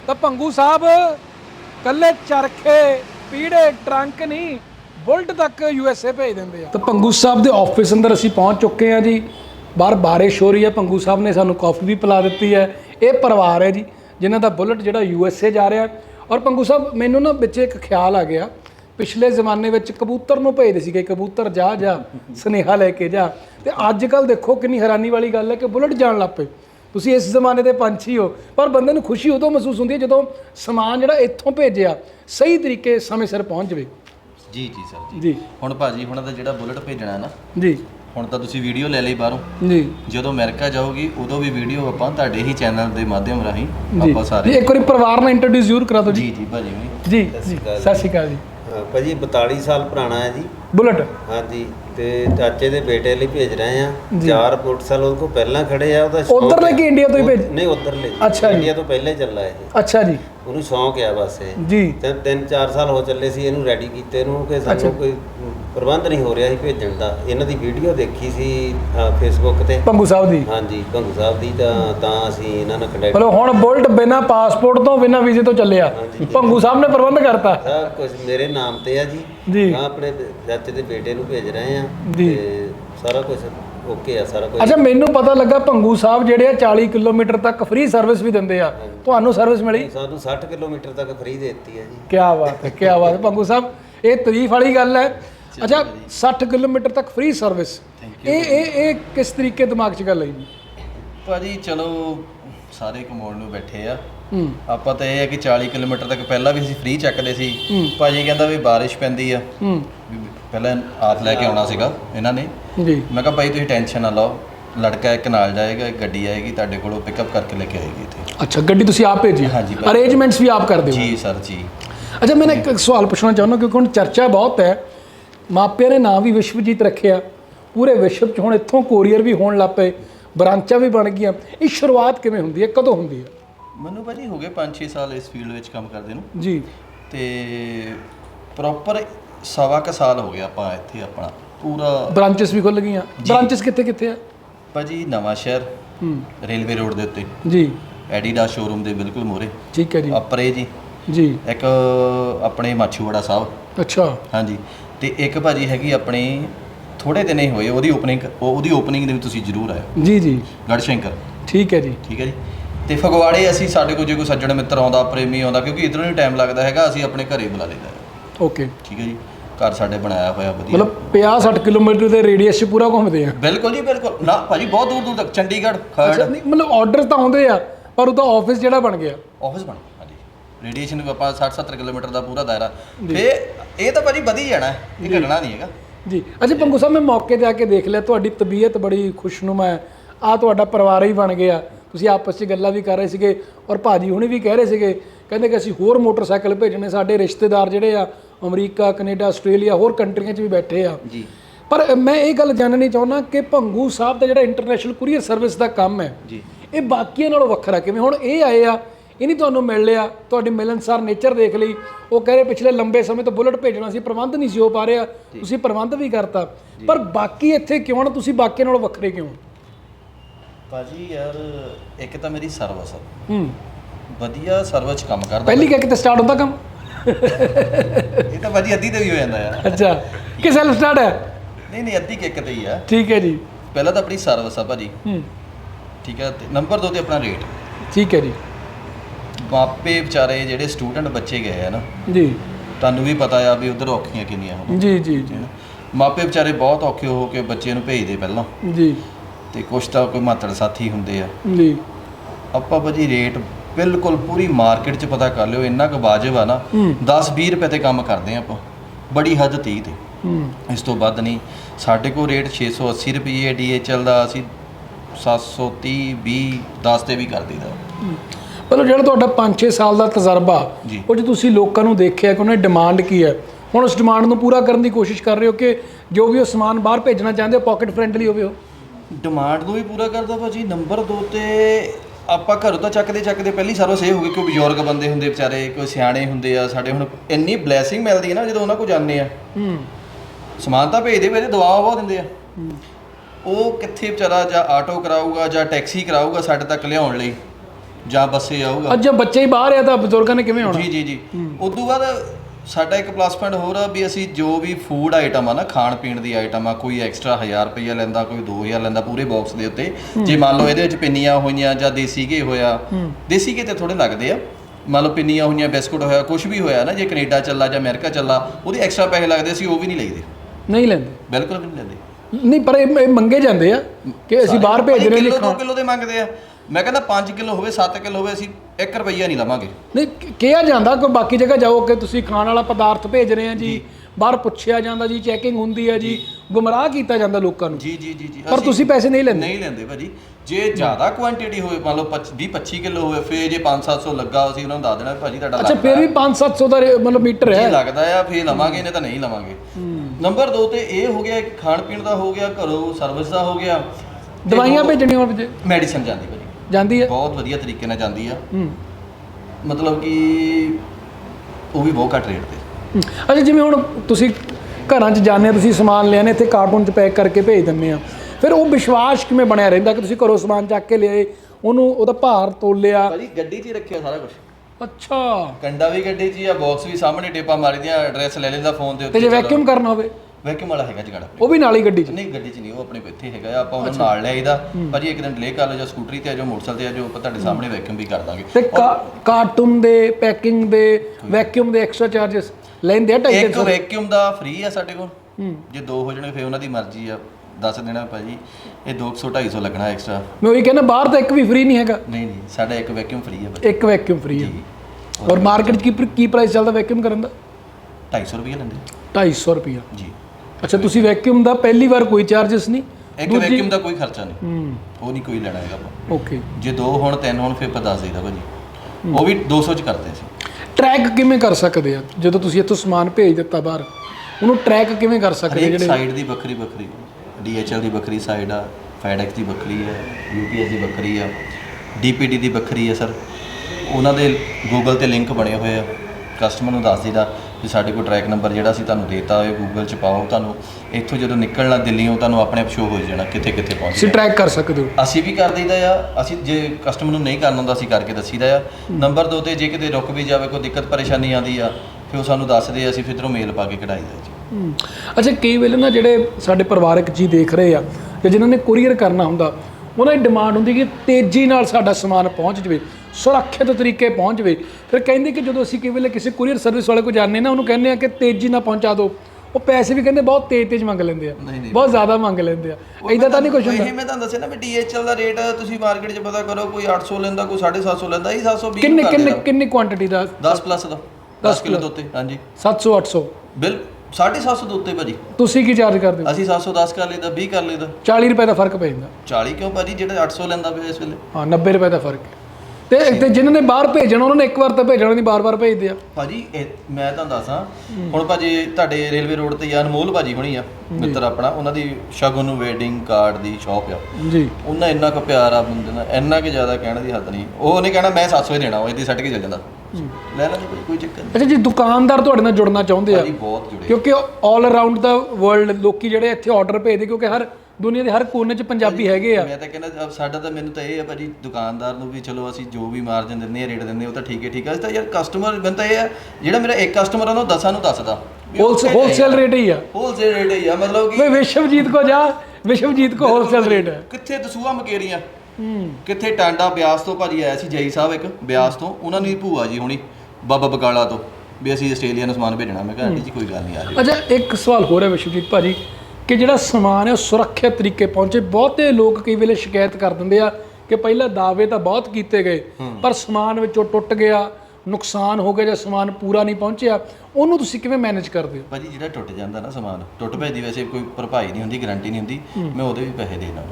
ਤਾਂ ਭੰਗੂ ਸਾਹਿਬ ਕੱਲੇ ਚਰਖੇ, ਪੀੜੇ, ਟਰੰਕ ਨਹੀਂ ਬੁਲਟ ਤੱਕ ਯੂ ਐਸ ਏ ਭੇਜ ਦਿੰਦੇ ਆ। ਤਾਂ ਪੰਗੂ ਸਾਹਿਬ ਦੇ ਆਫਿਸ ਅੰਦਰ ਅਸੀਂ ਪਹੁੰਚ ਚੁੱਕੇ ਆ ਜੀ। ਬਾਹਰ ਬਾਰਿਸ਼ ਹੋ ਰਹੀ ਹੈ, ਪੰਗੂ ਸਾਹਿਬ ਨੇ ਸਾਨੂੰ ਕਾਫੀ ਵੀ ਪਿਲਾ ਦਿੱਤੀ ਹੈ। ਇਹ ਪਰਿਵਾਰ ਹੈ ਜੀ, ਜਿਨ੍ਹਾਂ ਦਾ ਬੁਲਟ ਜਿਹੜਾ ਯੂ ਐਸ ਏ ਜਾ ਰਿਹਾ। ਔਰ ਪੰਗੂ ਸਾਹਿਬ, ਮੈਨੂੰ ਨਾ ਵਿੱਚ ਇੱਕ ਖਿਆਲ ਆ ਗਿਆ। ਪਿਛਲੇ ਜ਼ਮਾਨੇ ਵਿੱਚ ਕਬੂਤਰ ਨੂੰ ਭੇਜਦੇ ਸੀਗੇ, ਕਬੂਤਰ ਜਾ ਜਾ, ਸੁਨੇਹਾ ਲੈ ਕੇ ਜਾ। ਤੇ ਅੱਜ ਕੱਲ ਦੇਖੋ ਕਿੰਨੀ ਹੈਰਾਨੀ ਵਾਲੀ ਗੱਲ ਹੈ ਕਿ ਬੁਲਟ ਜਾਣ ਲੱਗ ਪਏ। ਤੁਸੀਂ ਇਸ ਜ਼ਮਾਨੇ ਦੇ ਪੰਛੀ ਹੋ। ਪਰ ਬੰਦੇ ਨੂੰ ਖੁਸ਼ੀ ਉਦੋਂ ਮਹਿਸੂਸ ਹੁੰਦੀ ਹੈ ਜਦੋਂ ਸਮਾਨ ਜਿਹੜਾ ਇੱਥੋਂ ਭੇਜਿਆ ਸਹੀ ਤਰੀਕੇ ਸਮੇਂ ਸਿਰ ਪਹੁੰਚ ਜਾਵੇ। ਜੀ ਜੀ ਸਰ ਜੀ। ਜੀ। ਹੁਣ ਭਾਜੀ ਹੁਣਾਂ ਦਾ ਜਿਹੜਾ ਬੁਲਟ ਭੇਜਣਾ ਨਾ ਜੀ। ਹੁਣ ਤਾਂ ਤੁਸੀਂ ਵੀਡੀਓ ਲੈ ਲਈ ਬਾਹਰੋਂ। ਜੀ। ਜਦੋਂ ਅਮਰੀਕਾ ਜਾਓਗੀ ਉਦੋਂ ਵੀ ਵੀਡੀਓ ਆਪਾਂ ਤੁਹਾਡੇ ਹੀ ਚੈਨਲ ਦੇ ਮਾਧਿਅਮ ਰਾਹੀਂ ਜੀ। ਆਪਾਂ ਜੀ ਸਾਰੇ ਇੱਕ ਵਾਰੀ ਪਰਿਵਾਰ ਨਾਲ ਇੰਟਰੋਡਿਊਸ ਜ਼ਰੂਰ ਕਰਾ ਦਿਓ ਜੀ। ਜੀ ਜੀ ਭਾਜੀ ਜੀ ਜੀ। ਸਤਿ ਸ਼੍ਰੀ ਅਕਾਲ ਜੀ। ਹਾਂ, ਭਾਜੀ 42 ਸਾਲ ਪੁਰਾਣਾ ਹੈ ਜੀ। ਬੁਲਟ। ਹਾਂਜੀ। ਤੇ ਚਾਚੇ ਦੇ ਬੇਟੇ ਲਈ ਭੇਜ ਰਹੇ ਆ। ਚਾਰ ਮੋਟਰਸਾਈਕਲ ਉਹਦੇ ਕੋਲ ਪਹਿਲਾਂ ਖੜੇ ਆ ਉਹਦਾ ਸ਼ੌਂਕ ਉਧਰ ਲੈ। ਕੇ ਇੰਡੀਆ ਤੋਂ ਹੀ ਭੇਜ ਨਹੀਂ ਉਧਰਲੇ ਅੱਛਾ ਜੀ। ਇੰਡੀਆ ਤੋਂ ਪਹਿਲਾਂ ਹੀ ਚੱਲਾ ਇਹ। ਅੱਛਾ ਜੀ। ਉਹਨੂੰ ਸ਼ੌਂਕ ਆ ਬਸ ਇਹ। ਜੀ। ਤੇ ਤਿੰਨ ਚਾਰ ਸਾਲ ਹੋ ਚੱਲੇ ਸੀ ਇਹਨੂੰ ਰੈਡੀ ਕੀਤੇ ਨੂੰ ਕਿ ਅੱਛਾ। ਸਾਨੂੰ ਕੋਈ ਪ੍ਰਬੰਧ ਨਹੀਂ ਹੋ ਰਿਹਾ ਸੀ ਭੇਜਣ ਦਾ। ਇਹਨਾਂ ਦੀ ਵੀਡੀਓ ਦੇਖੀ ਸੀ ਫੇਸਬੁੱਕ ਤੇ। ਭੰਗੂ ਸਾਹਿਬ ਦੀ? ਹਾਂਜੀ ਭੰਗੂ ਸਾਹਿਬ ਦੀ ਤਾਂ ਤਾਂ ਅਸੀਂ ਇਹਨਾਂ ਨਾਲ ਕੰਟੈਕਟ ਮਤਲਬ ਹੁਣ ਬੁਲਟ ਬਿਨਾ ਪਾਸਪੋਰਟ ਤੋਂ ਬਿਨਾ ਵੀਜ਼ੇ ਤੋਂ ਚੱਲਿਆ ਭੰਗੂ ਸਾਹਿਬ ਨੇ ਪ੍ਰਬੰਧ ਕਰਤਾ। ਸਭ ਕੁਝ ਮੇਰੇ ਨਾਮ ਤੇ ਆ ਜੀ। ਜੀ। ਹਾਂ ਆਪਣੇ ਚਾਚੇ ਦੇ ਬੇਟੇ ਨੂੰ ਭੇਜ ਰਹੇ ਆ ਜੀ। ਤੇ ਸਾਰਾ ਕੁਝ ਓਕੇ ਆ ਸਾਰਾ ਕੁਝ ਅੱਛਾ ਮੈਨੂੰ ਪਤਾ ਲੱਗਾ ਭੰਗੂ ਸਾਹਿਬ ਜਿਹੜੇ ਆ 40 ਕਿਲੋਮੀਟਰ ਤੱਕ ਫ੍ਰੀ ਸਰਵਿਸ ਵੀ ਦਿੰਦੇ ਆ। ਤੁਹਾਨੂੰ ਸਰਵਿਸ ਮਿਲੀ? ਸਾਨੂੰ 60 ਕਿਲੋਮੀਟਰ ਤੱਕ ਫ੍ਰੀ ਦੇ ਦਿੱਤੀ ਹੈ ਜੀ। ਕੀ ਬਾਤ ਹੈ ਕੀ ਬਾਤ ਹੈ। ਭੰਗੂ ਸਾਹਿਬ ਇਹ ਤਾਰੀਫ ਵਾਲੀ ਗੱਲ ਹੈ। ਅੱਛਾ 60 ਕਿਲੋਮੀਟਰ ਤੱਕ ਫ੍ਰੀ ਸਰਵਿਸ ਇਹ ਇਹ ਇਹ ਕਿਸ ਤਰੀਕੇ ਦਿਮਾਗ 'ਚ ਗੱਲ ਆਈ? ਜੀ ਭਾਜੀ ਚਲੋ ਸਾਰੇ ਕਮਾਉਣ ਨੂੰ ਬੈਠੇ ਆ। ਆਪਾਂ ਤਾਂ ਇਹ ਹੈ ਕਿ 40 ਕਿਲੋਮੀਟਰ ਤੱਕ ਪਹਿਲਾਂ ਵੀ ਅਸੀਂ ਫ੍ਰੀ ਚੱਕਦੇ ਸੀ। ਭਾਜੀ ਕਹਿੰਦਾ ਵੀ ਬਾਰਿਸ਼ ਪੈਂਦੀ ਆ। ਵੀ ਪਹਿਲਾਂ ਆਪ ਲੈ ਕੇ ਆਉਣਾ ਸੀਗਾ ਇਹਨਾਂ ਨੇ। ਜੀ। ਮੈਂ ਕਿਹਾ ਭਾਈ ਤੁਸੀਂ ਟੈਨਸ਼ਨ ਨਾ ਲਓ। ਲੜਕਾ ਇੱਕ ਨਾਲ ਜਾਏਗਾ ਇੱਕ ਗੱਡੀ ਆਏਗੀ ਤੁਹਾਡੇ ਕੋਲੋਂ ਪਿਕਅਪ ਕਰਕੇ ਲੈ ਕੇ ਆਏਗੀ ਇੱਥੇ। ਅੱਛਾ ਗੱਡੀ ਤੁਸੀਂ ਆਪ ਭੇਜੀ? ਹਾਂਜੀ, ਭਾਈ। ਅਰੇਂਜਮੈਂਟਸ ਵੀ ਆਪ ਕਰਦੇ ਹੋ? ਜੀ ਸਰ ਜੀ। ਅੱਛਾ ਮੈਂ ਨਾ ਇੱਕ ਸਵਾਲ ਪੁੱਛਣਾ ਚਾਹੁੰਦਾ ਕਿਉਂਕਿ ਹੁਣ ਚਰਚਾ ਬਹੁਤ ਹੈ। ਮਾਪਿਆਂ ਨੇ ਨਾਂ ਵੀ ਵਿਸ਼ਵਜੀਤ ਰੱਖਿਆ। ਪੂਰੇ ਵਿਸ਼ਵ 'ਚ ਹੁਣ ਇੱਥੋਂ ਕੋਰੀਅਰ ਵੀ ਹੋਣ ਲੱਗ ਪਏ। ਬ੍ਰਾਂਚਾਂ ਵੀ ਬਣ ਗਈਆਂ। ਇਹ ਸ਼ੁਰੂਆਤ ਕਿਵੇਂ ਹੁੰਦੀ ਹੈ? ਕਦੋਂ ਹੁੰਦੀ ਹੈ? ਮੈਨੂੰ ਭਾਜੀ ਹੋ ਗਏ 5-6 ਸਾਲ ਇਸ ਫੀਲਡ ਵਿੱਚ ਕੰਮ ਕਰਦੇ ਨੂੰ। ਜੀ। ਤੇ ਪ੍ਰੋਪਰ ਸਵਾ ਕ ਸਾਲ ਹੋ ਗਿਆ ਆਪਾਂ ਇੱਥੇ ਆਪਣਾ ਪੂਰਾ ਬ੍ਰਾਂਚਸ ਵੀ ਖੁੱਲ ਗਈਆਂ। ਬ੍ਰਾਂਚਸ ਕਿੱਥੇ ਕਿੱਥੇ ਆ? ਭਾਜੀ ਨਵਾਂ ਸ਼ਹਿਰ ਰੇਲਵੇ ਰੋਡ ਦੇ ਉੱਤੇ। ਜੀ। ਐਡੀਡਾ ਸ਼ੋਰੂਮ ਦੇ ਬਿਲਕੁਲ ਮੋਰੇ ਠੀਕ ਹੈ ਜੀ। ਆਪਰੇ ਜੀ। ਜੀ। ਇੱਕ ਆਪਣੇ ਮਾਛੂਵਾੜਾ ਸਾਹਿਬ। ਅੱਛਾ। ਹਾਂਜੀ। ਤੇ ਇੱਕ ਭਾਜੀ ਹੈਗੀ ਆਪਣੀ ਥੋੜੇ ਦਿਨ ਹੀ ਹੋਏ ਉਹਦੀ ਓਪਨਿੰਗ ਉਹਦੀ ਓਪਨਿੰਗ ਦੇ ਵੀ ਤੁਸੀਂ ਜ਼ਰੂਰ ਆਇਓ। ਜੀ ਜੀ। ਗੜਸ਼ੰਕਰ। ਠੀਕ ਹੈ ਜੀ। ਠੀਕ ਹੈ ਜੀ। ਤੇ ਫਗਵਾੜੇ ਅਸੀਂ ਸਾਡੇ ਕੋਲ ਜੇ ਕੋਈ ਸੱਜਣ ਮਿੱਤਰ ਆਉਂਦਾ ਪ੍ਰੇਮੀ ਆਉਂਦਾ ਕਿਉਂਕਿ ਇਧਰੋਂ ਨਹੀਂ ਟਾਈਮ ਲੱਗਦਾ ਹੈਗਾ ਅਸੀਂ ਆਪਣੇ ਘਰੇ ਬੁਲਾ ਲੈਂਦਾ ਹੈ। ਓਕੇ ਠੀਕ ਹੈ ਜੀ? ਘਰ ਸਾਡੇ ਬਣਾਇਆ ਹੋਇਆ ਵਧੀਆ। ਮਤਲਬ 50 60 ਕਿਲੋਮੀਟਰ ਦੇ ਰੇਡੀਅਸ 'ਚ ਪੂਰਾ ਘੁੰਮਦੇ ਆ? ਬਿਲਕੁਲ ਜੀ ਬਿਲਕੁਲ। ਨਾ ਭਾਜੀ ਬਹੁਤ ਦੂਰ ਦੂਰ ਤੱਕ। ਚੰਡੀਗੜ੍ਹ ਅੱਛਾ ਖਰੜ। ਨਹੀਂ ਮਤਲਬ ਆਰਡਰ ਤਾਂ ਆਉਂਦੇ ਆ ਪਰ ਉਹਦਾ ਆਫਿਸ ਜਿਹੜਾ ਬਣ ਗਿਆ। ਆਫਿਸ ਬਣ ਹਾਂਜੀ। ਰੇਡੀਏਸ਼ਨ ਵੀ ਆਪਾਂ 60 70 ਕਿਲੋਮੀਟਰ ਦਾ ਪੂਰਾ ਦਾਇਰਾ। ਫੇ ਇਹ ਤਾਂ ਭਾਜੀ ਵਧੀ ਜਾਣਾ ਹੈ, ਇਹ ਘਟਣਾ ਨਹੀਂ ਹੈਗਾ। ਜੀ। ਅੱਛਾ ਪੰਗੂ ਸਾਹਿਬ ਮੈਂ ਮੌਕੇ ਤੇ ਆ ਕੇ ਦੇਖ ਲਿਆ ਤੁਹਾਡੀ ਤਬੀਅਤ ਬੜੀ ਖੁਸ਼ਨੁਮਾ ਹੈ। ਆ ਤੁਹਾਡਾ ਪਰਿਵਾਰ ਹੀ ਬਣ ਗਿਆ। ਤੁਸੀਂ ਆਪਸ 'ਚ ਗੱਲਾਂ ਵੀ ਕਰ ਰਹੇ ਸੀਗੇ ਔਰ ਭਾਜੀ ਹੁਣੀ ਵੀ ਕਹਿ ਰਹੇ ਸੀਗੇ ਕਹਿੰਦੇ ਕਿ ਅਸੀਂ ਹੋਰ ਮੋਟਰਸਾਈਕਲ ਭੇਜਣੇ ਸਾਡੇ ਰਿਸ਼ਤੇਦਾਰ ਜਿਹੜੇ ਆ ਅਮਰੀਕਾ ਕੈਨੇਡਾ ਆਸਟ੍ਰੇਲੀਆ ਹੋਰ ਕੰਟਰੀਆਂ 'ਚ ਵੀ ਬੈਠੇ ਆ। ਜੀ। ਪਰ ਮੈਂ ਇਹ ਗੱਲ ਜਾਣਨੀ ਚਾਹੁੰਦਾ ਕਿ ਭੰਗੂ ਸਾਹਿਬ ਦਾ ਜਿਹੜਾ ਇੰਟਰਨੈਸ਼ਨਲ ਕੁਰੀਅਰ ਸਰਵਿਸ ਦਾ ਕੰਮ ਹੈ ਜੀ। ਇਹ ਬਾਕੀਆਂ ਨਾਲੋਂ ਵੱਖਰਾ ਕਿਵੇਂ? ਹੁਣ ਇਹ ਆਏ ਆ ਇਹ ਨਹੀਂ ਤੁਹਾਨੂੰ ਮਿਲ ਲਿਆ ਤੁਹਾਡੀ ਮਿਲਨਸਾਰ ਨੇਚਰ ਦੇਖ ਲਈ ਉਹ ਕਹ ਰਹੇ ਪਿਛਲੇ ਲੰਬੇ ਸਮੇਂ ਤੋਂ ਬੁਲਟ ਭੇਜਣਾ ਸੀ ਪ੍ਰਬੰਧ ਨਹੀਂ ਸੀ ਹੋ ਪਾ ਰਿਹਾ ਤੁਸੀਂ ਪ੍ਰਬੰਧ ਵੀ ਕਰਤਾ। ਪਰ ਬਾਕੀ ਇੱਥੇ ਕਿਉਂ ਨਾ ਤੁਸੀਂ ਬਾਕੀਆਂ ਨਾਲੋਂ ਵੱਖਰੇ ਕਿਉਂ ਭਾਜੀ ਯਾਰ ਇੱਕ ਤਾਂ ਮੇਰੀ ਸਰਵਿਸ ਹੂੰ। ਵਧੀਆ ਸਰਵਿਸ ਕੰਮ ਕਰਦਾ ਪਹਿਲੀ ਕਿੱਕ ਤੇ ਸਟਾਰਟ ਹੁੰਦਾ ਕੰਮ? ਇਹ ਤਾਂ ਭਾਜੀ ਅੱਧੀ ਤੇ ਵੀ ਹੋ ਜਾਂਦਾ ਆ ਅੱਛਾ। ਕਿ ਸੈਲਫ ਸਟਾਰਟ ਹੈ? ਨਹੀਂ ਨਹੀਂ ਅੱਧੀ ਕਿੱਕ ਤੇ ਹੀ ਆ। ਠੀਕ ਹੈ ਜੀ। ਪਹਿਲਾਂ ਤਾਂ ਆਪਣੀ ਸਰਵਿਸ ਆ ਭਾਜੀ। ਹੂੰ। ਠੀਕ ਹੈ ਤੇ ਨੰਬਰ 2 ਤੇ ਆਪਣਾ ਰੇਟ ਠੀਕ ਹੈ ਜੀ। ਮਾਪੇ ਵਿਚਾਰੇ ਜਿਹੜੇ ਸਟੂਡੈਂਟ ਬੱਚੇ ਗਏ ਆ ਨਾ ਜੀ। ਤੁਹਾਨੂੰ ਵੀ ਪਤਾ ਆ ਵੀ ਉਧਰ ਔਖੀਆਂ ਕਿੰਨੀਆਂ ਹੁਣ। ਜੀ ਜੀ ਜੀ। ਮਾਪੇ ਵਿਚਾਰੇ ਬਹੁਤ ਔਖੇ ਹੋ ਕੇ ਬੱਚੇ ਨੂੰ ਭੇਜਦੇ ਪਹਿਲਾਂ। ਜੀ। ਤੇ ਕੁਛ ਤਾਂ ਕੋਈ ਮਾਤੜ ਸਾਥੀ ਹੁੰਦੇ ਆ। ਜੀ। ਆਪਾਂ ਭਾਜੀ ਰੇਟ ਬਿਲਕੁਲ ਪੂਰੀ ਮਾਰਕੀਟ 'ਚ ਪਤਾ ਕਰ ਲਿਓ ਇੰਨਾ ਕੁ ਵਾਜਬ ਆ ਨਾ। 10 20 ਰੁਪਏ ਤੇ ਕੰਮ ਕਰਦੇ ਆ ਆਪਾਂ। ਬੜੀ ਹੱਦ 30 ਤੇ। ਇਸ ਤੋਂ ਵੱਧ ਨਹੀਂ। ਸਾਡੇ ਕੋਲ ਰੇਟ 680 ਰੁਪਏ ਡੀਐਚਐਲ ਦਾ ਅਸੀਂ 730 20 10 ਤੇ ਵੀ ਕਰ ਦਈਦਾ। ਮਤਲਬ ਜਿਹੜਾ ਤੁਹਾਡਾ 5-6 ਸਾਲ ਦਾ ਤਜਰਬਾ ਜੀ। ਉਹ 'ਚ ਤੁਸੀਂ ਲੋਕਾਂ ਨੂੰ ਦੇਖਿਆ ਕਿ ਉਹਨਾਂ ਦੀ ਡਿਮਾਂਡ ਕੀ ਹੈ ਹੁਣ ਉਸ ਡਿਮਾਂਡ ਨੂੰ ਪੂਰਾ ਕਰਨ ਦੀ ਕੋਸ਼ਿਸ਼ ਕਰ ਰਹੇ ਹੋ ਕਿ ਜੋ ਵੀ ਉਹ ਸਮਾਨ ਬਾਹਰ ਭੇਜਣਾ ਚਾਹੁੰਦੇ ਹੋ ਪਾਕਟ ਫ੍ਰੈਂਡਲੀ ਹੋਵੇ ਉਹ। ਡਿਮਾਂਡ ਨੂੰ ਵੀ ਪੂਰਾ ਕਰਦਾ ਭਾਜੀ। ਨੰਬਰ 2 ਤੇ ਆਪਾਂ ਘਰੋਂ ਤਾਂ ਚੱਕਦੇ ਚੱਕਦੇ ਪਹਿਲੀ ਸਰਵਿਸ ਇਹ ਹੋ ਗਈ ਕਿ ਬਜ਼ੁਰਗ ਬੰਦੇ ਹੁੰਦੇ ਵਿਚਾਰੇ ਕੋਈ ਸਿਆਣੇ ਹੁੰਦੇ ਆ ਸਾਡੇ। ਹੁਣ ਇੰਨੀ ਬਲੇਸਿੰਗ ਮਿਲਦੀ ਹੈ ਨਾ ਜਦੋਂ ਉਹਨਾਂ ਕੋਲ ਜਾਂਦੇ ਆ। ਹੂੰ। ਸਮਾਨ ਤਾਂ ਭੇਜਦੇ ਵੇ ਦਵਾਵਾਂ ਬਹੁਤ ਦਿੰਦੇ ਆ। ਉਹ ਕਿੱਥੇ ਵਿਚਾਰਾ ਜਾਂ ਆਟੋ ਕਰਾਊਗਾ ਜਾਂ ਟੈਕਸੀ ਕਰਾਊਗਾ ਸਾਡੇ ਤੱਕ ਲਿਆਉਣ ਲਈ ਜਾਂ ਬੱਸੇ ਆਊਗਾ। ਅੱਜ ਜੇ ਬੱਚੇ ਹੀ ਬਾਹਰ ਆ ਤਾਂ ਬਜ਼ੁਰਗਾਂ ਨੇ ਕਿਵੇਂ ਆਉਣਾ? ਜੀ ਜੀ ਜੀ। ਉਦੋਂ ਬਾਅਦ ਸਾਡਾ ਇੱਕ ਪਲੱਸ ਪੁਆਇੰਟ ਹੋਰ ਆ ਵੀ ਅਸੀਂ ਜੋ ਵੀ ਫੂਡ ਆਈਟਮ ਆ ਨਾ ਖਾਣ ਪੀਣ ਦੀ ਆਈਟਮ ਆ ਕੋਈ ਐਕਸਟਰਾ 1000 ਰੁਪਈਆ ਲੈਂਦਾ ਕੋਈ 2000 ਲੈਂਦਾ ਪੂਰੇ ਬਾਕਸ ਦੇ ਉੱਤੇ। ਜੇ ਮੰਨ ਲਓ ਇਹਦੇ ਵਿੱਚ ਪਿੰਨੀਆਂ ਹੋਈਆਂ ਜਾਂ ਦੇਸੀ ਘੀ ਹੋਇਆ ਦੇਸੀ ਘੀ ਤੇ ਥੋੜੇ ਲੱਗਦੇ ਆ। ਮੰਨ ਲਓ ਪਿੰਨੀਆਂ ਹੋਈਆਂ ਬਿਸਕੁਟ ਹੋਇਆ ਕੁਝ ਵੀ ਹੋਇਆ ਨਾ ਜੇ ਕੈਨੇਡਾ ਚੱਲਾ ਜਾਂ ਅਮਰੀਕਾ ਚੱਲਾ ਉਹਦੇ ਐਕਸਟਰਾ ਪੈਸੇ ਲੱਗਦੇ ਸੀ ਉਹ ਵੀ ਨਹੀਂ ਲਈਦੇ। ਨਹੀਂ ਲੈਂਦੇ। ਬਿਲਕੁਲ ਵੀ ਨਹੀਂ ਲੈਂਦੇ। ਨਹੀਂ ਪਰ ਇਹ ਇਹ ਮੰਗੇ ਜਾਂਦੇ ਆ ਕਿ ਅਸੀਂ ਬਾਹਰ ਭੇਜ ਰਹੇ ਨੇ ਕਿਲੋ ਖਾਣ। 2 ਕਿਲੋ ਦੇ ਮੰਗਦੇ ਆ। ਮੈਂ ਕਹਿੰਦਾ 5 ਕਿਲੋ ਹੋਵੇ 7 ਕਿਲੋ ਹੋਵੇ ਅਸੀਂ 1 ਰੁਪਈਆ ਨਹੀਂ ਲਵਾਂਗੇ। ਨਹੀਂ ਕ- ਕਿਹਾ ਜਾਂਦਾ ਕਿ ਬਾਕੀ ਜਗ੍ਹਾ ਜਾਓ ਕਿ ਤੁਸੀਂ ਖਾਣ ਵਾਲਾ ਪਦਾਰਥ ਭੇਜ ਰਹੇ ਆ ਜੀ ਬਾਹਰ ਪੁੱਛਿਆ ਜਾਂਦਾ ਜੀ ਚੈਕਿੰਗ ਹੁੰਦੀ ਹੈ ਜੀ ਗੁੰਮਰਾਹ ਕੀਤਾ ਜਾਂਦਾ ਲੋਕਾਂ ਨੂੰ। ਜੀ ਜੀ ਜੀ ਜੀ। ਪਰ ਅਸੀਂ- ਤੁਸੀਂ ਪੈਸੇ ਨਹੀਂ ਲੈਂਦੇ। ਨਹੀਂ ਲੈਂਦੇ ਭਾਜੀ। ਜੇ ਜ਼ਿਆਦਾ ਕੁਆਂਟੀਟੀ ਹੋਵੇ ਮੰਨ ਲਓ 20 25 ਕਿਲੋ ਹੋਵੇ ਫੇਰ ਜੇ 5-700 ਲੱਗਾ ਅਸੀਂ ਉਹਨਾਂ ਨੂੰ ਦੱਸ ਦੇਣਾ ਵੀ ਭਾਜੀ ਤੁਹਾਡਾ ਅੱਛਾ ਲੱਗਦਾ ਫਿਰ ਵੀ 5-700 ਦਾ ਰੇ- ਮਤਲਬ ਮੀਟਰ ਜੇ ਹੈ ਲੱਗਦਾ ਆ ਫੇਰ ਲਵਾਂਗੇ ਨਹੀਂ ਤਾਂ ਨਹੀਂ ਲਵਾਂਗੇ। ਨੰਬਰ 2 ਤੇ ਇਹ ਹੋ ਗਿਆ ਇੱਕ ਖਾਣ ਪੀਣ ਦਾ ਹੋ ਗਿਆ ਘਰੋਂ ਸਰਵਿਸ ਦਾ ਹੋ ਗਿਆ। ਦਵਾਈਆਂ ਭੇਜਣੀਆਂ ਹੋਣ ਜੇ। ਮੈਡੀਸਨ ਜਾਂਦੀ ਭਾਜੀ। ਜਾਂਦੀ ਹੈ ਬਹੁਤ ਵਧੀਆ ਤਰੀਕੇ ਨਾਲ ਜਾਂਦੀ ਆ। ਹੂੰ। ਮਤਲਬ ਕਿ ਉਹ ਵੀ ਬਹੁਤ ਘੱਟ ਰੇਟ ਤੇ। ਹੂੰ। ਅੱਛਾ ਜਿਵੇਂ ਹੁਣ ਤੁਸੀਂ ਘਰਾਂ 'ਚ ਜਾਂਦੇ ਤੁਸੀਂ ਸਮਾਨ ਲਿਆਨੇ ਇੱਥੇ ਕਾਰਟੂਨ 'ਚ ਪੈਕ ਕਰਕੇ ਭੇਜ ਦਿੰਦੇ ਆ ਫਿਰ ਉਹ ਵਿਸ਼ਵਾਸ ਕਿਵੇਂ ਬਣਿਆ ਰਹਿੰਦਾ ਕਿ ਤੁਸੀਂ ਘਰੋਂ ਸਮਾਨ ਚੱਕ ਕੇ ਲਿਆਏ ਉਹਨੂੰ ਉਹਦਾ ਭਾਰ ਤੋਲਿਆ? ਭਾਜੀ ਗੱਡੀ 'ਚ ਹੀ ਰੱਖਿਆ ਸਾਰਾ ਕੁਝ ਅੱਛਾ। ਕੰਡਾ ਵੀ ਗੱਡੀ 'ਚ ਹੀ ਆ ਬਾਕਸ ਵੀ ਸਾਹਮਣੇ ਟੇਪਾਂ ਮਾਰੀ ਦੀਆਂ ਐਡਰੈਸ ਲੈ ਲੈਂਦਾ ਫੋਨ ਦੇ ਤੇ ਉੱਤੇ ਜੇ ਵੈਕਿਊਮ ਕਰਨਾ ਹੋਵੇ? ਵੈਕਿਊਮ ਵਾਲਾ ਹੈਗਾ ਜਗੜਾ ਉਹ ਵੀ ਨਾਲ ਹੀ ਗੱਡੀ 'ਚ? ਨਹੀਂ ਗੱਡੀ 'ਚ ਨਹੀਂ ਉਹ ਆਪਣੇ ਕੋਲ ਇੱਥੇ ਹੈਗਾ ਆ, ਆਪਾਂ ਉਹਨੂੰ ਨਾਲ ਲੈ ਆਈਦਾ। ਭਾਜੀ ਇੱਕ ਦਿਨ ਡਿਲੇ ਕਰ ਲਓ ਜਾਂ ਸਕੂਟਰੀ ਤੇ ਆ ਜਾਓ ਮੋਟਰਸਾਈਕਲ ਤੇ ਆ ਜਾਓ ਆਪਾਂ ਤੁਹਾਡੇ ਸਾਹਮਣੇ ਵੈਕਿਊਮ ਵੀ ਕਰ ਦਾਂਗੇ। ਤੇ ਕਾ- ਕਾਰਟੂਨ ਦੇ ਪੈਕਿੰਗ ਦੇ ਵੈਕਿਊਮ ਦੇ ਐਕਸਟਰਾ ਚਾਰजेस ਲੈਂਦੇ ਆ ਢਾਈ ਇੱਕ ਤਿੰਨ ਸੌ ਵੈਕਿਊਮ ਦਾ ਫ੍ਰੀ ਆ ਸਾਡੇ ਕੋਲ। ਜੇ ਦੋ ਹੋ ਜਾਣੇ ਫੇ ਉਹਨਾਂ ਦੀ ਮਰਜ਼ੀ ਆ। ਦੱਸ ਦੇਣਾ ਭਾਜੀ ਇਹ 200 250 ਲੱਗਣਾ ਐਕਸਟਰਾ ਮੈਂ ਉਹੀ ਕਹਿੰਦਾ ਬਾਹਰ ਤਾਂ ਇੱਕ ਵੀ ਫ੍ਰੀ ਨਹੀਂ ਹੈਗਾ। ਨਹੀਂ ਨਹੀਂ ਸਾਡਾ ਇੱਕ ਵੈਕਿਊਮ ਫ੍ਰੀ ਆ ਭਾਜੀ। ਇੱਕ ਵੈਕਿਊਮ ਫ੍ਰੀ ਹੈ ਔਰ ਮਾਰਕੀਟ ਕੀ ਕੀ ਪ੍ਰਾਈਸ ਚੱਲਦਾ ਵੈਕਿਊਮ ਕਰਨ ਦਾ? 250 ਰੁਪਏ ਲੈਂਦੇ 250 ਰੁਪਿਆ ਜੀ। ਅੱਛਾ ਤੁਸੀਂ ਵੈਕਿਊਮ ਦਾ ਪਹਿਲੀ ਵਾਰ ਕੋਈ ਚਾਰजेस ਨਹੀਂ? ਇੱਕ ਵੈਕਿਊਮ ਦਾ ਕੋਈ ਖਰਚਾ ਨਹੀਂ। ਹੂੰ। ਉਹ ਨਹੀਂ ਕੋਈ ਲੈਣਾ ਹੈਗਾ ਆਪਾਂ। ਓਕੇ ਜੇ ਦੋ ਹੋਣ ਤਿੰਨ ਹੋਣ ਫਿਰ ਆਪਾਂ ਦੱਸ ਦੇਈਦਾ ਭਾਜੀ। ਉਹ ਵੀ 200 ਚ ਕਰਦੇ ਸੀ। ਟਰੈਕ ਕਿਵੇਂ ਕਰ ਸਕਦੇ ਆ? ਜਦੋਂ ਤੁਸੀਂ ਇੱਥੋਂ ਸਮਾਨ ਭੇਜ ਦਿੱਤਾ ਬਾਹਰ ਉਹਨੂੰ ਟਰੈਕ ਕਿਵੇਂ ਕਰ ਸਕਦੇ ਆ ਹਰੇਕ ਜਿਹੜੇ ਸਾਈਡ ਦੀ ਵੱਖਰੀ ਵੱਖਰੀ। DHL ਦੀ ਵੱਖਰੀ ਸਾਈਡ ਆ FedEx ਦੀ ਵੱਖਰੀ ਆ UPS ਦੀ ਵੱਖਰੀ ਆ DPD ਦੀ ਵੱਖਰੀ ਆ ਸਰ। ਉਹਨਾਂ ਦੇ Google ਤੇ ਲਿੰਕ ਬਣੇ ਹੋਏ ਆ। ਕਸਟਮਰ ਨੂੰ ਦੱਸ ਦੀਦਾ ਵੀ ਸਾਡੇ ਕੋਲ ਟਰੈਕ ਨੰਬਰ ਜਿਹੜਾ ਅਸੀਂ ਤੁਹਾਨੂੰ ਦੇਤਾ ਹੋਏ Google 'ਚ ਪਾਓ ਤੁਹਾਨੂੰ ਇੱਥੋਂ ਜਦੋਂ ਨਿਕਲਣਾ ਦਿੱਲੀੋਂ ਤੁਹਾਨੂੰ ਆਪਣੇ ਆਪ ਸ਼ੋ ਹੋ ਜਾਣਾ ਕਿੱਥੇ ਕਿੱਥੇ ਤੁਸੀਂ ਪਹੁੰਚਣਾ ਟਰੈਕ ਕਰ ਸਕਦੇ ਹੋ। ਅਸੀਂ ਵੀ ਕਰ ਦਈਦਾ ਆ ਅਸੀਂ ਜੇ ਕਸਟਮਰ ਨੂੰ ਨਹੀਂ ਕਰਨਾ ਹੁੰਦਾ ਅਸੀਂ ਕਰਕੇ ਦੱਸੀਦਾ ਆ। ਨੰਬਰ 2 ਤੇ ਜੇ ਕਿਤੇ ਰੁਕ ਵੀ ਜਾਵੇ ਕੋਈ ਦਿੱਕਤ ਪਰੇਸ਼ਾਨੀ ਆਉਂਦੀ ਆ ਫਿਰ ਉਹ ਸਾਨੂੰ ਦੱਸਦੇ ਆ ਅਸੀਂ ਫਿਰ ਇੱਧਰੋਂ ਮੇਲ ਪਾ ਕੇ ਕਢਾਈਦਾ ਜੀ। ਹਮ, ਅੱਛਾ ਕਈ ਵੇਲੇ ਨਾ ਜਿਹੜੇ ਸਾਡੇ ਪਰਿਵਾਰਕ ਜੀ ਦੇਖ ਰਹੇ ਆ ਕਿ ਜਿਨ੍ਹਾਂ ਨੇ ਕੁਰੀਅਰ ਕਰਨਾ ਹੁੰਦਾ ਉਹਨਾਂ ਦੀ ਡਿਮਾਂਡ ਹੁੰਦੀ ਕਿ ਤੇਜ਼ੀ ਨਾਲ ਸਾਡਾ ਸਮਾਨ ਪਹੁੰਚ ਜਵੇ। ਸੁਰੱਖਿਅਤ ਤਰੀਕੇ ਪਹੁੰਚ ਜਵੇ। ਫਿਰ ਕਹਿੰਦੇ ਕਿ ਜਦੋਂ ਅਸੀਂ ਕਈ ਵੇਲੇ ਕਿਸੇ ਕੁਰੀਅਰ ਸਰਵਿਸ ਵਾਲੇ ਕੋਲ ਜਾਂਦੇ ਨਾ ਉਹਨੂੰ ਕਹਿੰਦੇ ਆ ਕਿ ਤੇਜ਼ੀ ਨਾਲ ਪਹੁੰਚਾ ਦਿਓ। ਉਹ ਪੈਸੇ ਵੀ ਕਹਿੰਦੇ ਬਹੁਤ ਤੇਜ਼ ਤੇਜ਼ ਮੰਗ ਲੈਂਦੇ ਆ। ਬਹੁਤ ਜ਼ਿਆਦਾ ਮੰਗ ਲੈਂਦੇ ਆ। ਇਦਾਂ ਤਾਂ ਨਹੀਂ ਕੁਝ ਹੁੰਦਾ। ਇਹ ਮੈਂ ਤੁਹਾਨੂੰ ਦੱਸਿਆ ਨਾ ਵੀ DHL ਦਾ ਰੇਟ ਤੁਸੀਂ ਮਾਰਕੀਟ 'ਚ ਪਤਾ ਕਰੋ ਕੋਈ 800 ਲੈਂਦਾ ਕੋਈ 750 ਲੈਂਦਾ ਇਹ 720 ਕਿੰਨੇ ਕਿੰਨੇ। ਕਿੰਨੀ ਕੁਆਂਟੀਟੀ ਦਾ? 10 ਪਲੱਸ ਦਾ। 10 ਕਿਲੋ ਉੱਤੇ ਹਾਂਜੀ। 700 800 ਬਿਲ 750 ਦੇ ਉੱਤੇ ਭਾਜੀ। ਤੁਸੀਂ ਕੀ ਚਾਰਜ ਕਰਦੇ ਹੋ? ਅਸੀਂ 710 ਕਰ ਲਈਦਾ 20 ਕਰ ਲਈਦਾ। 40 ਰੁਪਏ ਦਾ ਫ਼ਰਕ ਪੈ ਜਾਂਦਾ। 40 ਕਿਉਂ ਭਾਜੀ? ਜਿਹੜਾ 800 ਲੈਂਦਾ ਪਿਆ ਇਸ ਵੇਲੇ। ਹਾਂ 90 ਰੁਪਏ ਦਾ ਫ਼ਰਕ ਹੈ। ਤੇ ਤੇ ਜਿਨ੍ਹਾਂ ਨੇ ਬਾਹਰ ਭੇਜਣਾ, ਉਹਨਾਂ ਨੇ ਇੱਕ ਵਾਰ ਤਾਂ ਭੇਜਣਾ ਨਹੀਂ, ਬਾਰ-ਬਾਰ ਭੇਜਦੇ ਆ। ਭਾਜੀ, ਇਹ ਮੈਂ ਤੁਹਾਨੂੰ ਦੱਸਾਂ, ਹੁਣ ਭਾਜੀ ਤੁਹਾਡੇ ਰੇਲਵੇ ਰੋਡ ਤੇ ਆ ਅਨਮੋਲ ਭਾਜੀ ਹੋਣੀ ਆ। ਮਿੱਤਰ ਆਪਣਾ ਉਹਨਾਂ ਦੀ ਸ਼ਗਨ ਵੈਡਿੰਗ ਕਾਰਡ ਦੀ ਸ਼ਾਪ ਆ। ਜੀ। ਉਹਨਾਂ ਇੰਨਾ ਕੁ ਪਿਆਰ ਆ ਬੰਦੇ ਨਾਲ ਇੰਨਾ ਕਿ ਜ਼ਿਆਦਾ ਕਹਿਣ ਦੀ ਹੱਦ ਨਹੀਂ। ਉਹ ਉਹਨੇ ਕਹਿਣਾ ਮੈਂ 700 ਹੀ ਦੇਣਾ ਉਹ ਇਹਦੀ ਸੱਟ ਕੇ ਚੱਲ ਜਾਂਦਾ। ਲੈ ਲੈਂਦੇ ਭਾਜੀ ਕੋਈ ਚੱਕਰ ਨਹੀਂ। ਅੱਛਾ ਜੀ ਦੁਕਾਨਦਾਰ ਤੁਹਾਡੇ ਨਾਲ ਜੁੜਨਾ ਚਾਹੁੰਦੇ ਆ? ਭਾਜੀ ਬਹੁਤ ਜੁੜੇ ਕਿਉਂਕਿ 올 ਅਰਾਊਂਡ ਦਾ ਵਰਲਡ ਲੋਕੀ ਜਿਹੜੇ ਇੱਥੇ ਆਰਡਰ ਭੇਜਦੇ ਕਿਉਂਕਿ ਹਰ ਦੁਨੀਆ ਦੇ ਹਰ ਕੋਨੇ 'ਚ ਪੰਜਾਬੀ ਹੈਗੇ ਆ। ਮੈਂ ਤਾਂ ਕਹਿੰਦਾ ਅਬ ਸਾਡਾ ਤਾਂ ਮੈਨੂੰ ਤਾਂ ਇਹ ਆ ਭਾਜੀ ਦੁਕਾਨਦਾਰ ਨੂੰ ਵੀ ਚਲੋ ਅਸੀਂ ਜੋ ਵੀ ਮਾਰਜਨ ਦਿੰਦੇ ਆ ਰੇਟ ਦਿੰਦੇ ਆ ਉਹ ਤਾਂ ਠੀਕ ਹੈ ਠੀਕ ਹੈ। ਅਸੀਂ ਤਾਂ ਯਾਰ ਕਸਟਮਰ ਤਾਂ ਇਹ ਆ ਜਿਹੜਾ ਮੇਰਾ ਇੱਕ ਕਸਟਮਰ ਆ ਉਹਨੂੰ ਦਸਾਂ ਨੂੰ ਦੱਸਦਾ। ਹੋਲਸੇਲ ਰੇਟ ਹੀ ਆ। ਹੋਲਸੇਲ ਰੇਟ ਹੀ ਆ ਮਤਲਬ ਕਿ ਵੇ ਵਿਸ਼ਵਜੀਤ ਕੋ ਜਾ ਵਿਸ਼ਵਜੀਤ ਕੋ ਹੋਲਸੇਲ ਰੇਟ ਹੈ ਕਿੱਥੇ ਦਸੂਆ ਮਕੇਰੀਆਂ? ਕਿੱਥੇ ਟਾਂਡਾ ਬਿਆਸ ਤੋਂ ਭਾਜੀ ਆਇਆ ਸੀ ਜਈ ਸਾਹਿਬ ਇੱਕ ਬਿਆਸ ਤੋਂ ਉਹਨਾਂ ਦੀ ਭੂਆ ਜੀ ਹੁਣੀ ਬਾਬਾ ਬਕਾਲਾ ਤੋਂ ਵੀ ਅਸੀਂ ਆਸਟ੍ਰੇਲੀਆ ਨੂੰ ਸਮਾਨ ਭੇਜਣਾ। ਮੈਂ ਕਿਹਾ ਆਂਟੀ ਜੀ ਕੋਈ ਗੱਲ ਨਹੀਂ ਆ ਜਾਓ ਅੱਛਾ ਇੱਕ ਸਵਾਲ ਹੋਰ ਹੈ ਵਿਸ਼ਵਜੀਤ ਭਾਜੀ ਕਿ ਜਿਹੜਾ ਸਮਾਨ ਹੈ ਉਹ ਸੁਰੱਖਿਅਤ ਤਰੀਕੇ ਪਹੁੰਚੇ ਬਹੁਤੇ ਲੋਕ ਕਈ ਵੇਲੇ ਸ਼ਿਕਾਇਤ ਕਰ ਦਿੰਦੇ ਆ ਕਿ ਪਹਿਲਾਂ ਦਾਅਵੇ ਤਾਂ ਬਹੁਤ ਕੀਤੇ ਗਏ ਪਰ ਸਮਾਨ ਵਿੱਚੋਂ ਟੁੱਟ ਗਿਆ ਨੁਕਸਾਨ ਹੋ ਗਿਆ ਜਾਂ ਸਮਾਨ ਪੂਰਾ ਨਹੀਂ ਪਹੁੰਚਿਆ ਉਹਨੂੰ ਤੁਸੀਂ ਕਿਵੇਂ ਮੈਨੇਜ ਕਰਦੇ ਹੋ? ਭਾਜੀ ਜਿਹੜਾ ਟੁੱਟ ਜਾਂਦਾ ਨਾ ਸਮਾਨ ਟੁੱਟ ਪਏ ਦੀ ਵੈਸੇ ਕੋਈ ਭਰਪਾਈ ਨਹੀਂ ਹੁੰਦੀ ਗਾਰੰਟੀ ਨਹੀਂ ਹੁੰਦੀ ਮੈਂ ਉਹਦੇ ਵੀ ਪੈਸੇ ਦੇ ਦਿੰਦਾ।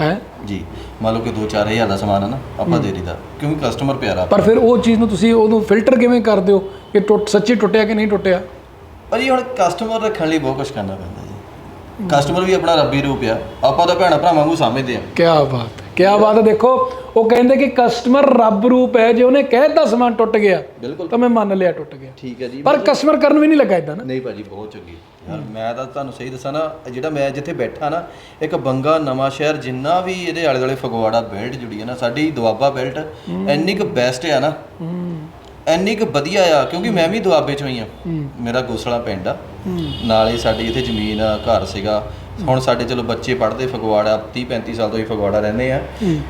ਹੈ? ਜੀ ਮੰਨ ਲਓ ਕਿ 2-4000 ਦਾ ਸਮਾਨ ਹੈ ਨਾ ਆਪਾਂ ਦੇ ਦਿੱਤਾ ਕਿਉਂਕਿ ਕਸਟਮਰ ਪਿਆਰਾ ਪਰ ਫਿਰ ਉਹ ਚੀਜ਼ ਨੂੰ ਤੁਸੀਂ ਉਹਨੂੰ ਫਿਲਟਰ ਕਿਵੇਂ ਕਰਦੇ ਹੋ ਕਿ ਟੁੱਟ ਸੱਚੀ ਟੁੱਟਿਆ ਕਿ ਨਹੀਂ ਟੁੱਟਿਆ? ਭਾਜੀ ਹੁਣ ਕਸਟਮਰ ਰੱਖਣ ਲਈ ਬਹੁਤ ਕੁਝ ਕਰਨਾ ਪੈਂਦਾ ਜੀ। ਕਸਟਮਰ ਵੀ ਆਪਣਾ ਰੱਬੀ ਰੂਪ ਆ ਆਪਾਂ ਤਾਂ ਭੈਣਾ ਭਰਾਵਾਂ ਵਾਂਗੂ ਸਮਝਦੇ ਆ। ਕੀ ਬਾਤ ਹੈ ਕੀ ਬਾਤ ਹੈ ਦੇਖੋ ਉਹ ਕਹਿੰਦੇ ਕਿ ਕਸਟਮਰ ਰੱਬ ਰੂਪ ਹੈ ਜੇ ਉਹਨੇ ਕਹਿਤਾ ਸਮਾਨ ਟੁੱਟ ਗਿਆ ਬਿਲਕੁਲ। ਤਾਂ ਮੈਂ ਮੰਨ ਲਿਆ ਟੁੱਟ ਗਿਆ। ਠੀਕ ਹੈ ਜੀ ਪਰ ਕਸਟਮਰ ਕਰਨ ਵੀ ਨਹੀਂ ਲੱਗਾ ਇਦਾਂ ਨਾ। ਨਹੀਂ ਭਾਜੀ ਬਹੁਤ ਚੰਗੀ। ਯਾਰ ਮੈਂ ਤਾਂ ਤੁਹਾਨੂੰ ਸਹੀ ਦੱਸਾਂ ਨਾ ਜਿਹੜਾ ਮੈਂ ਜਿੱਥੇ ਬੈਠਾ ਨਾ ਇੱਕ ਬੰਗਾ ਨਵਾਂ ਸ਼ਹਿਰ ਜਿੰਨਾ ਵੀ ਇਹਦੇ ਆਲੇ ਦੁਆਲੇ ਫਗਵਾੜਾ ਬੈਲਟ ਜੁੜੀ ਹੈ ਨਾ ਸਾਡੀ ਦੁਆਬਾ ਬੈਲਟ ਇੰਨੀ ਕੁ ਬੈਸਟ ਆ ਨਾ। ਇੰਨੀ ਕੁ ਵਧੀਆ ਆ ਕਿਉਂਕਿ ਮੈਂ ਵੀ ਦੁਆਬੇ ਚੋਂ ਹੀ ਆ। ਮੇਰਾ ਗੋਸਲਾ ਪਿੰਡ ਆ। ਨਾਲ ਹੀ ਸਾਡੀ ਇੱਥੇ ਜ਼ਮੀਨ ਆ ਘਰ ਸੀਗਾ। ਹੁਣ ਸਾਡੇ ਚਲੋ ਬੱਚੇ ਪੜ੍ਹਦੇ ਫਗਵਾੜਾ 30 35 ਸਾਲ ਤੋਂ ਹੀ ਫਗਵਾੜਾ ਰਹਿੰਦੇ ਆ।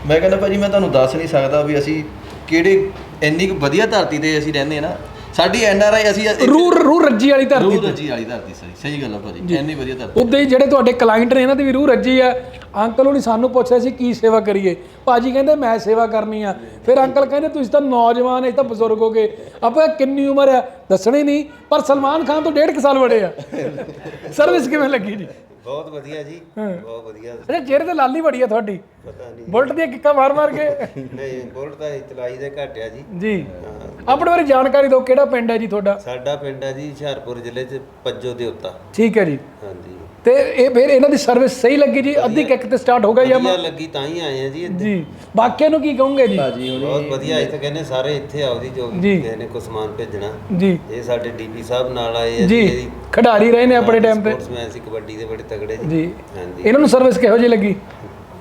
ਮੈਂ ਕਹਿੰਦਾ ਭਾਜੀ ਮੈਂ ਤੁਹਾਨੂੰ ਦੱਸ ਨਹੀਂ ਸਕਦਾ ਵੀ ਅਸੀਂ ਕਿਹੜੇ ਇੰਨੀ ਕੁ ਵਧੀਆ ਧਰਤੀ ਤੇ ਅਸੀਂ ਰਹਿੰਦੇ ਆ ਨਾ। ਸਾਡੀ ਐਨ ਆਰ ਆਈ ਅਸੀਂ ਰੂ ਰੂ ਰੱਜੀ ਵਾਲੀ ਧਰਤੀ ਰੂਹ ਰੱਜੀ ਵਾਲੀ ਧਰਤੀ ਸਹੀ ਸਹੀ ਗੱਲ ਆ ਭਾਜੀ ਇੰਨੀ ਵਧੀਆ ਧਰਤੀ ਉਦਾਂ ਹੀ ਜਿਹੜੇ ਤੁਹਾਡੇ ਕਲਾਇੰਟ ਨੇ ਇਹਨਾਂ ਦੀ ਵੀ ਰੂਹ ਰੱਜੀ ਆ। ਅੰਕਲ ਹੁਣੀ ਸਾਨੂੰ ਪੁੱਛਿਆ ਸੀ ਕੀ ਸੇਵਾ ਕਰੀਏ। ਭਾਜੀ ਕਹਿੰਦੇ ਮੈਂ ਸੇਵਾ ਕਰਨੀ ਆ। ਫਿਰ ਅੰਕਲ ਕਹਿੰਦੇ ਤੁਸੀਂ ਤਾਂ ਨੌਜਵਾਨ ਇਹ ਤਾਂ ਬਜ਼ੁਰਗ ਹੋਗੇ ਆਪਾਂ ਕਿੰਨੀ ਉਮਰ ਆ? ਦੱਸਣੀ ਨਹੀਂ ਪਰ ਸਲਮਾਨ ਖਾਨ ਤੋਂ ਡੇਢ ਕੁ ਸਾਲ ਬੜੇ ਆ। ਸਰਵਿਸ ਕਿਵੇਂ ਲੱਗੀ ਜੀ? ਬਹੁਤ ਵਧੀਆ ਜੀ ਬਹੁਤ ਵਧੀਆ ਅੱਛਾ ਚਿਹਰੇ ਤੇ ਲਾਲੀ ਬੜੀ ਆ ਤੁਹਾਡੀ। ਪਤਾ ਨਹੀਂ। ਬੁਲਟ ਦੀਆਂ ਕਿੱਕਾਂ ਮਾਰ ਮਾਰ ਕੇ। ਨਹੀਂ ਬੁਲਟ ਤਾਂ ਚਲਾਈ ਦੇ ਘਟਿਆ ਜੀ। ਜੀ। ਆਪਣੇ ਬਾਰੇ ਜਾਣਕਾਰੀ ਦਿਓ ਕਿਹੜਾ ਪਿੰਡ ਹੈ ਜੀ ਤੁਹਾਡਾ? ਸਾਡਾ ਪਿੰਡ ਹੈ ਜੀ ਹੁਸ਼ਿਆਰਪੁਰ ਜ਼ਿਲ੍ਹੇ 'ਚ ਪੱਜੋ ਦੇ ਉੱਤਾ। ਠੀਕ ਹੈ ਜੀ। ਹਾਂਜੀ। ਤੇ ਇਹ ਫਿਰ ਇਹਨਾਂ ਦੀ ਸਰਵਿਸ ਸਹੀ ਲੱਗੀ ਜੀ ਅੱਧੀ ਕਿੱਕ ਤੇ ਸਟਾਰਟ ਹੋ ਗਿਆ ਜਾਂ ਵਧੀਆ ਲੱਗੀ ਤਾਂ ਹੀ ਆਏ ਆ ਜੀ ਇੱਥੇ। ਜੀ ਬਾਕੀਆਂ ਨੂੰ ਕੀ ਕਹੋਗੇ ਜੀ? ਬਹੁਤ ਵਧੀਆ ਇੱਥੇ ਕਹਿੰਦੇ ਸਾਰੇ ਇੱਥੇ ਆਓ ਜੀ ਜੋ ਜੀ। ਕਿਸੇ ਨੇ ਕੋਈ ਸਮਾਨ ਭੇਜਣਾ। ਜੀ। ਇਹ ਸਾਡੇ ਡੀਪੀ ਸਾਹਿਬ ਨਾਲ ਆਏ ਆ ਜੀ ਖਿਡਾਰੀ ਰਹੇ ਨੇ ਆਪਣੇ ਟਾਈਮ ਤੇ। ਸਪੋਰਟਸਮੈਨ ਸੀ ਕਬੱਡੀ ਦੇ ਬੜੇ ਤਗੜੇ ਜੀ। ਜੀ। ਹਾਂਜੀ। ਇਹਨਾਂ ਨੂੰ ਸਰਵਿਸ ਕਿਹੋ ਜਿਹੀ ਲੱਗੀ?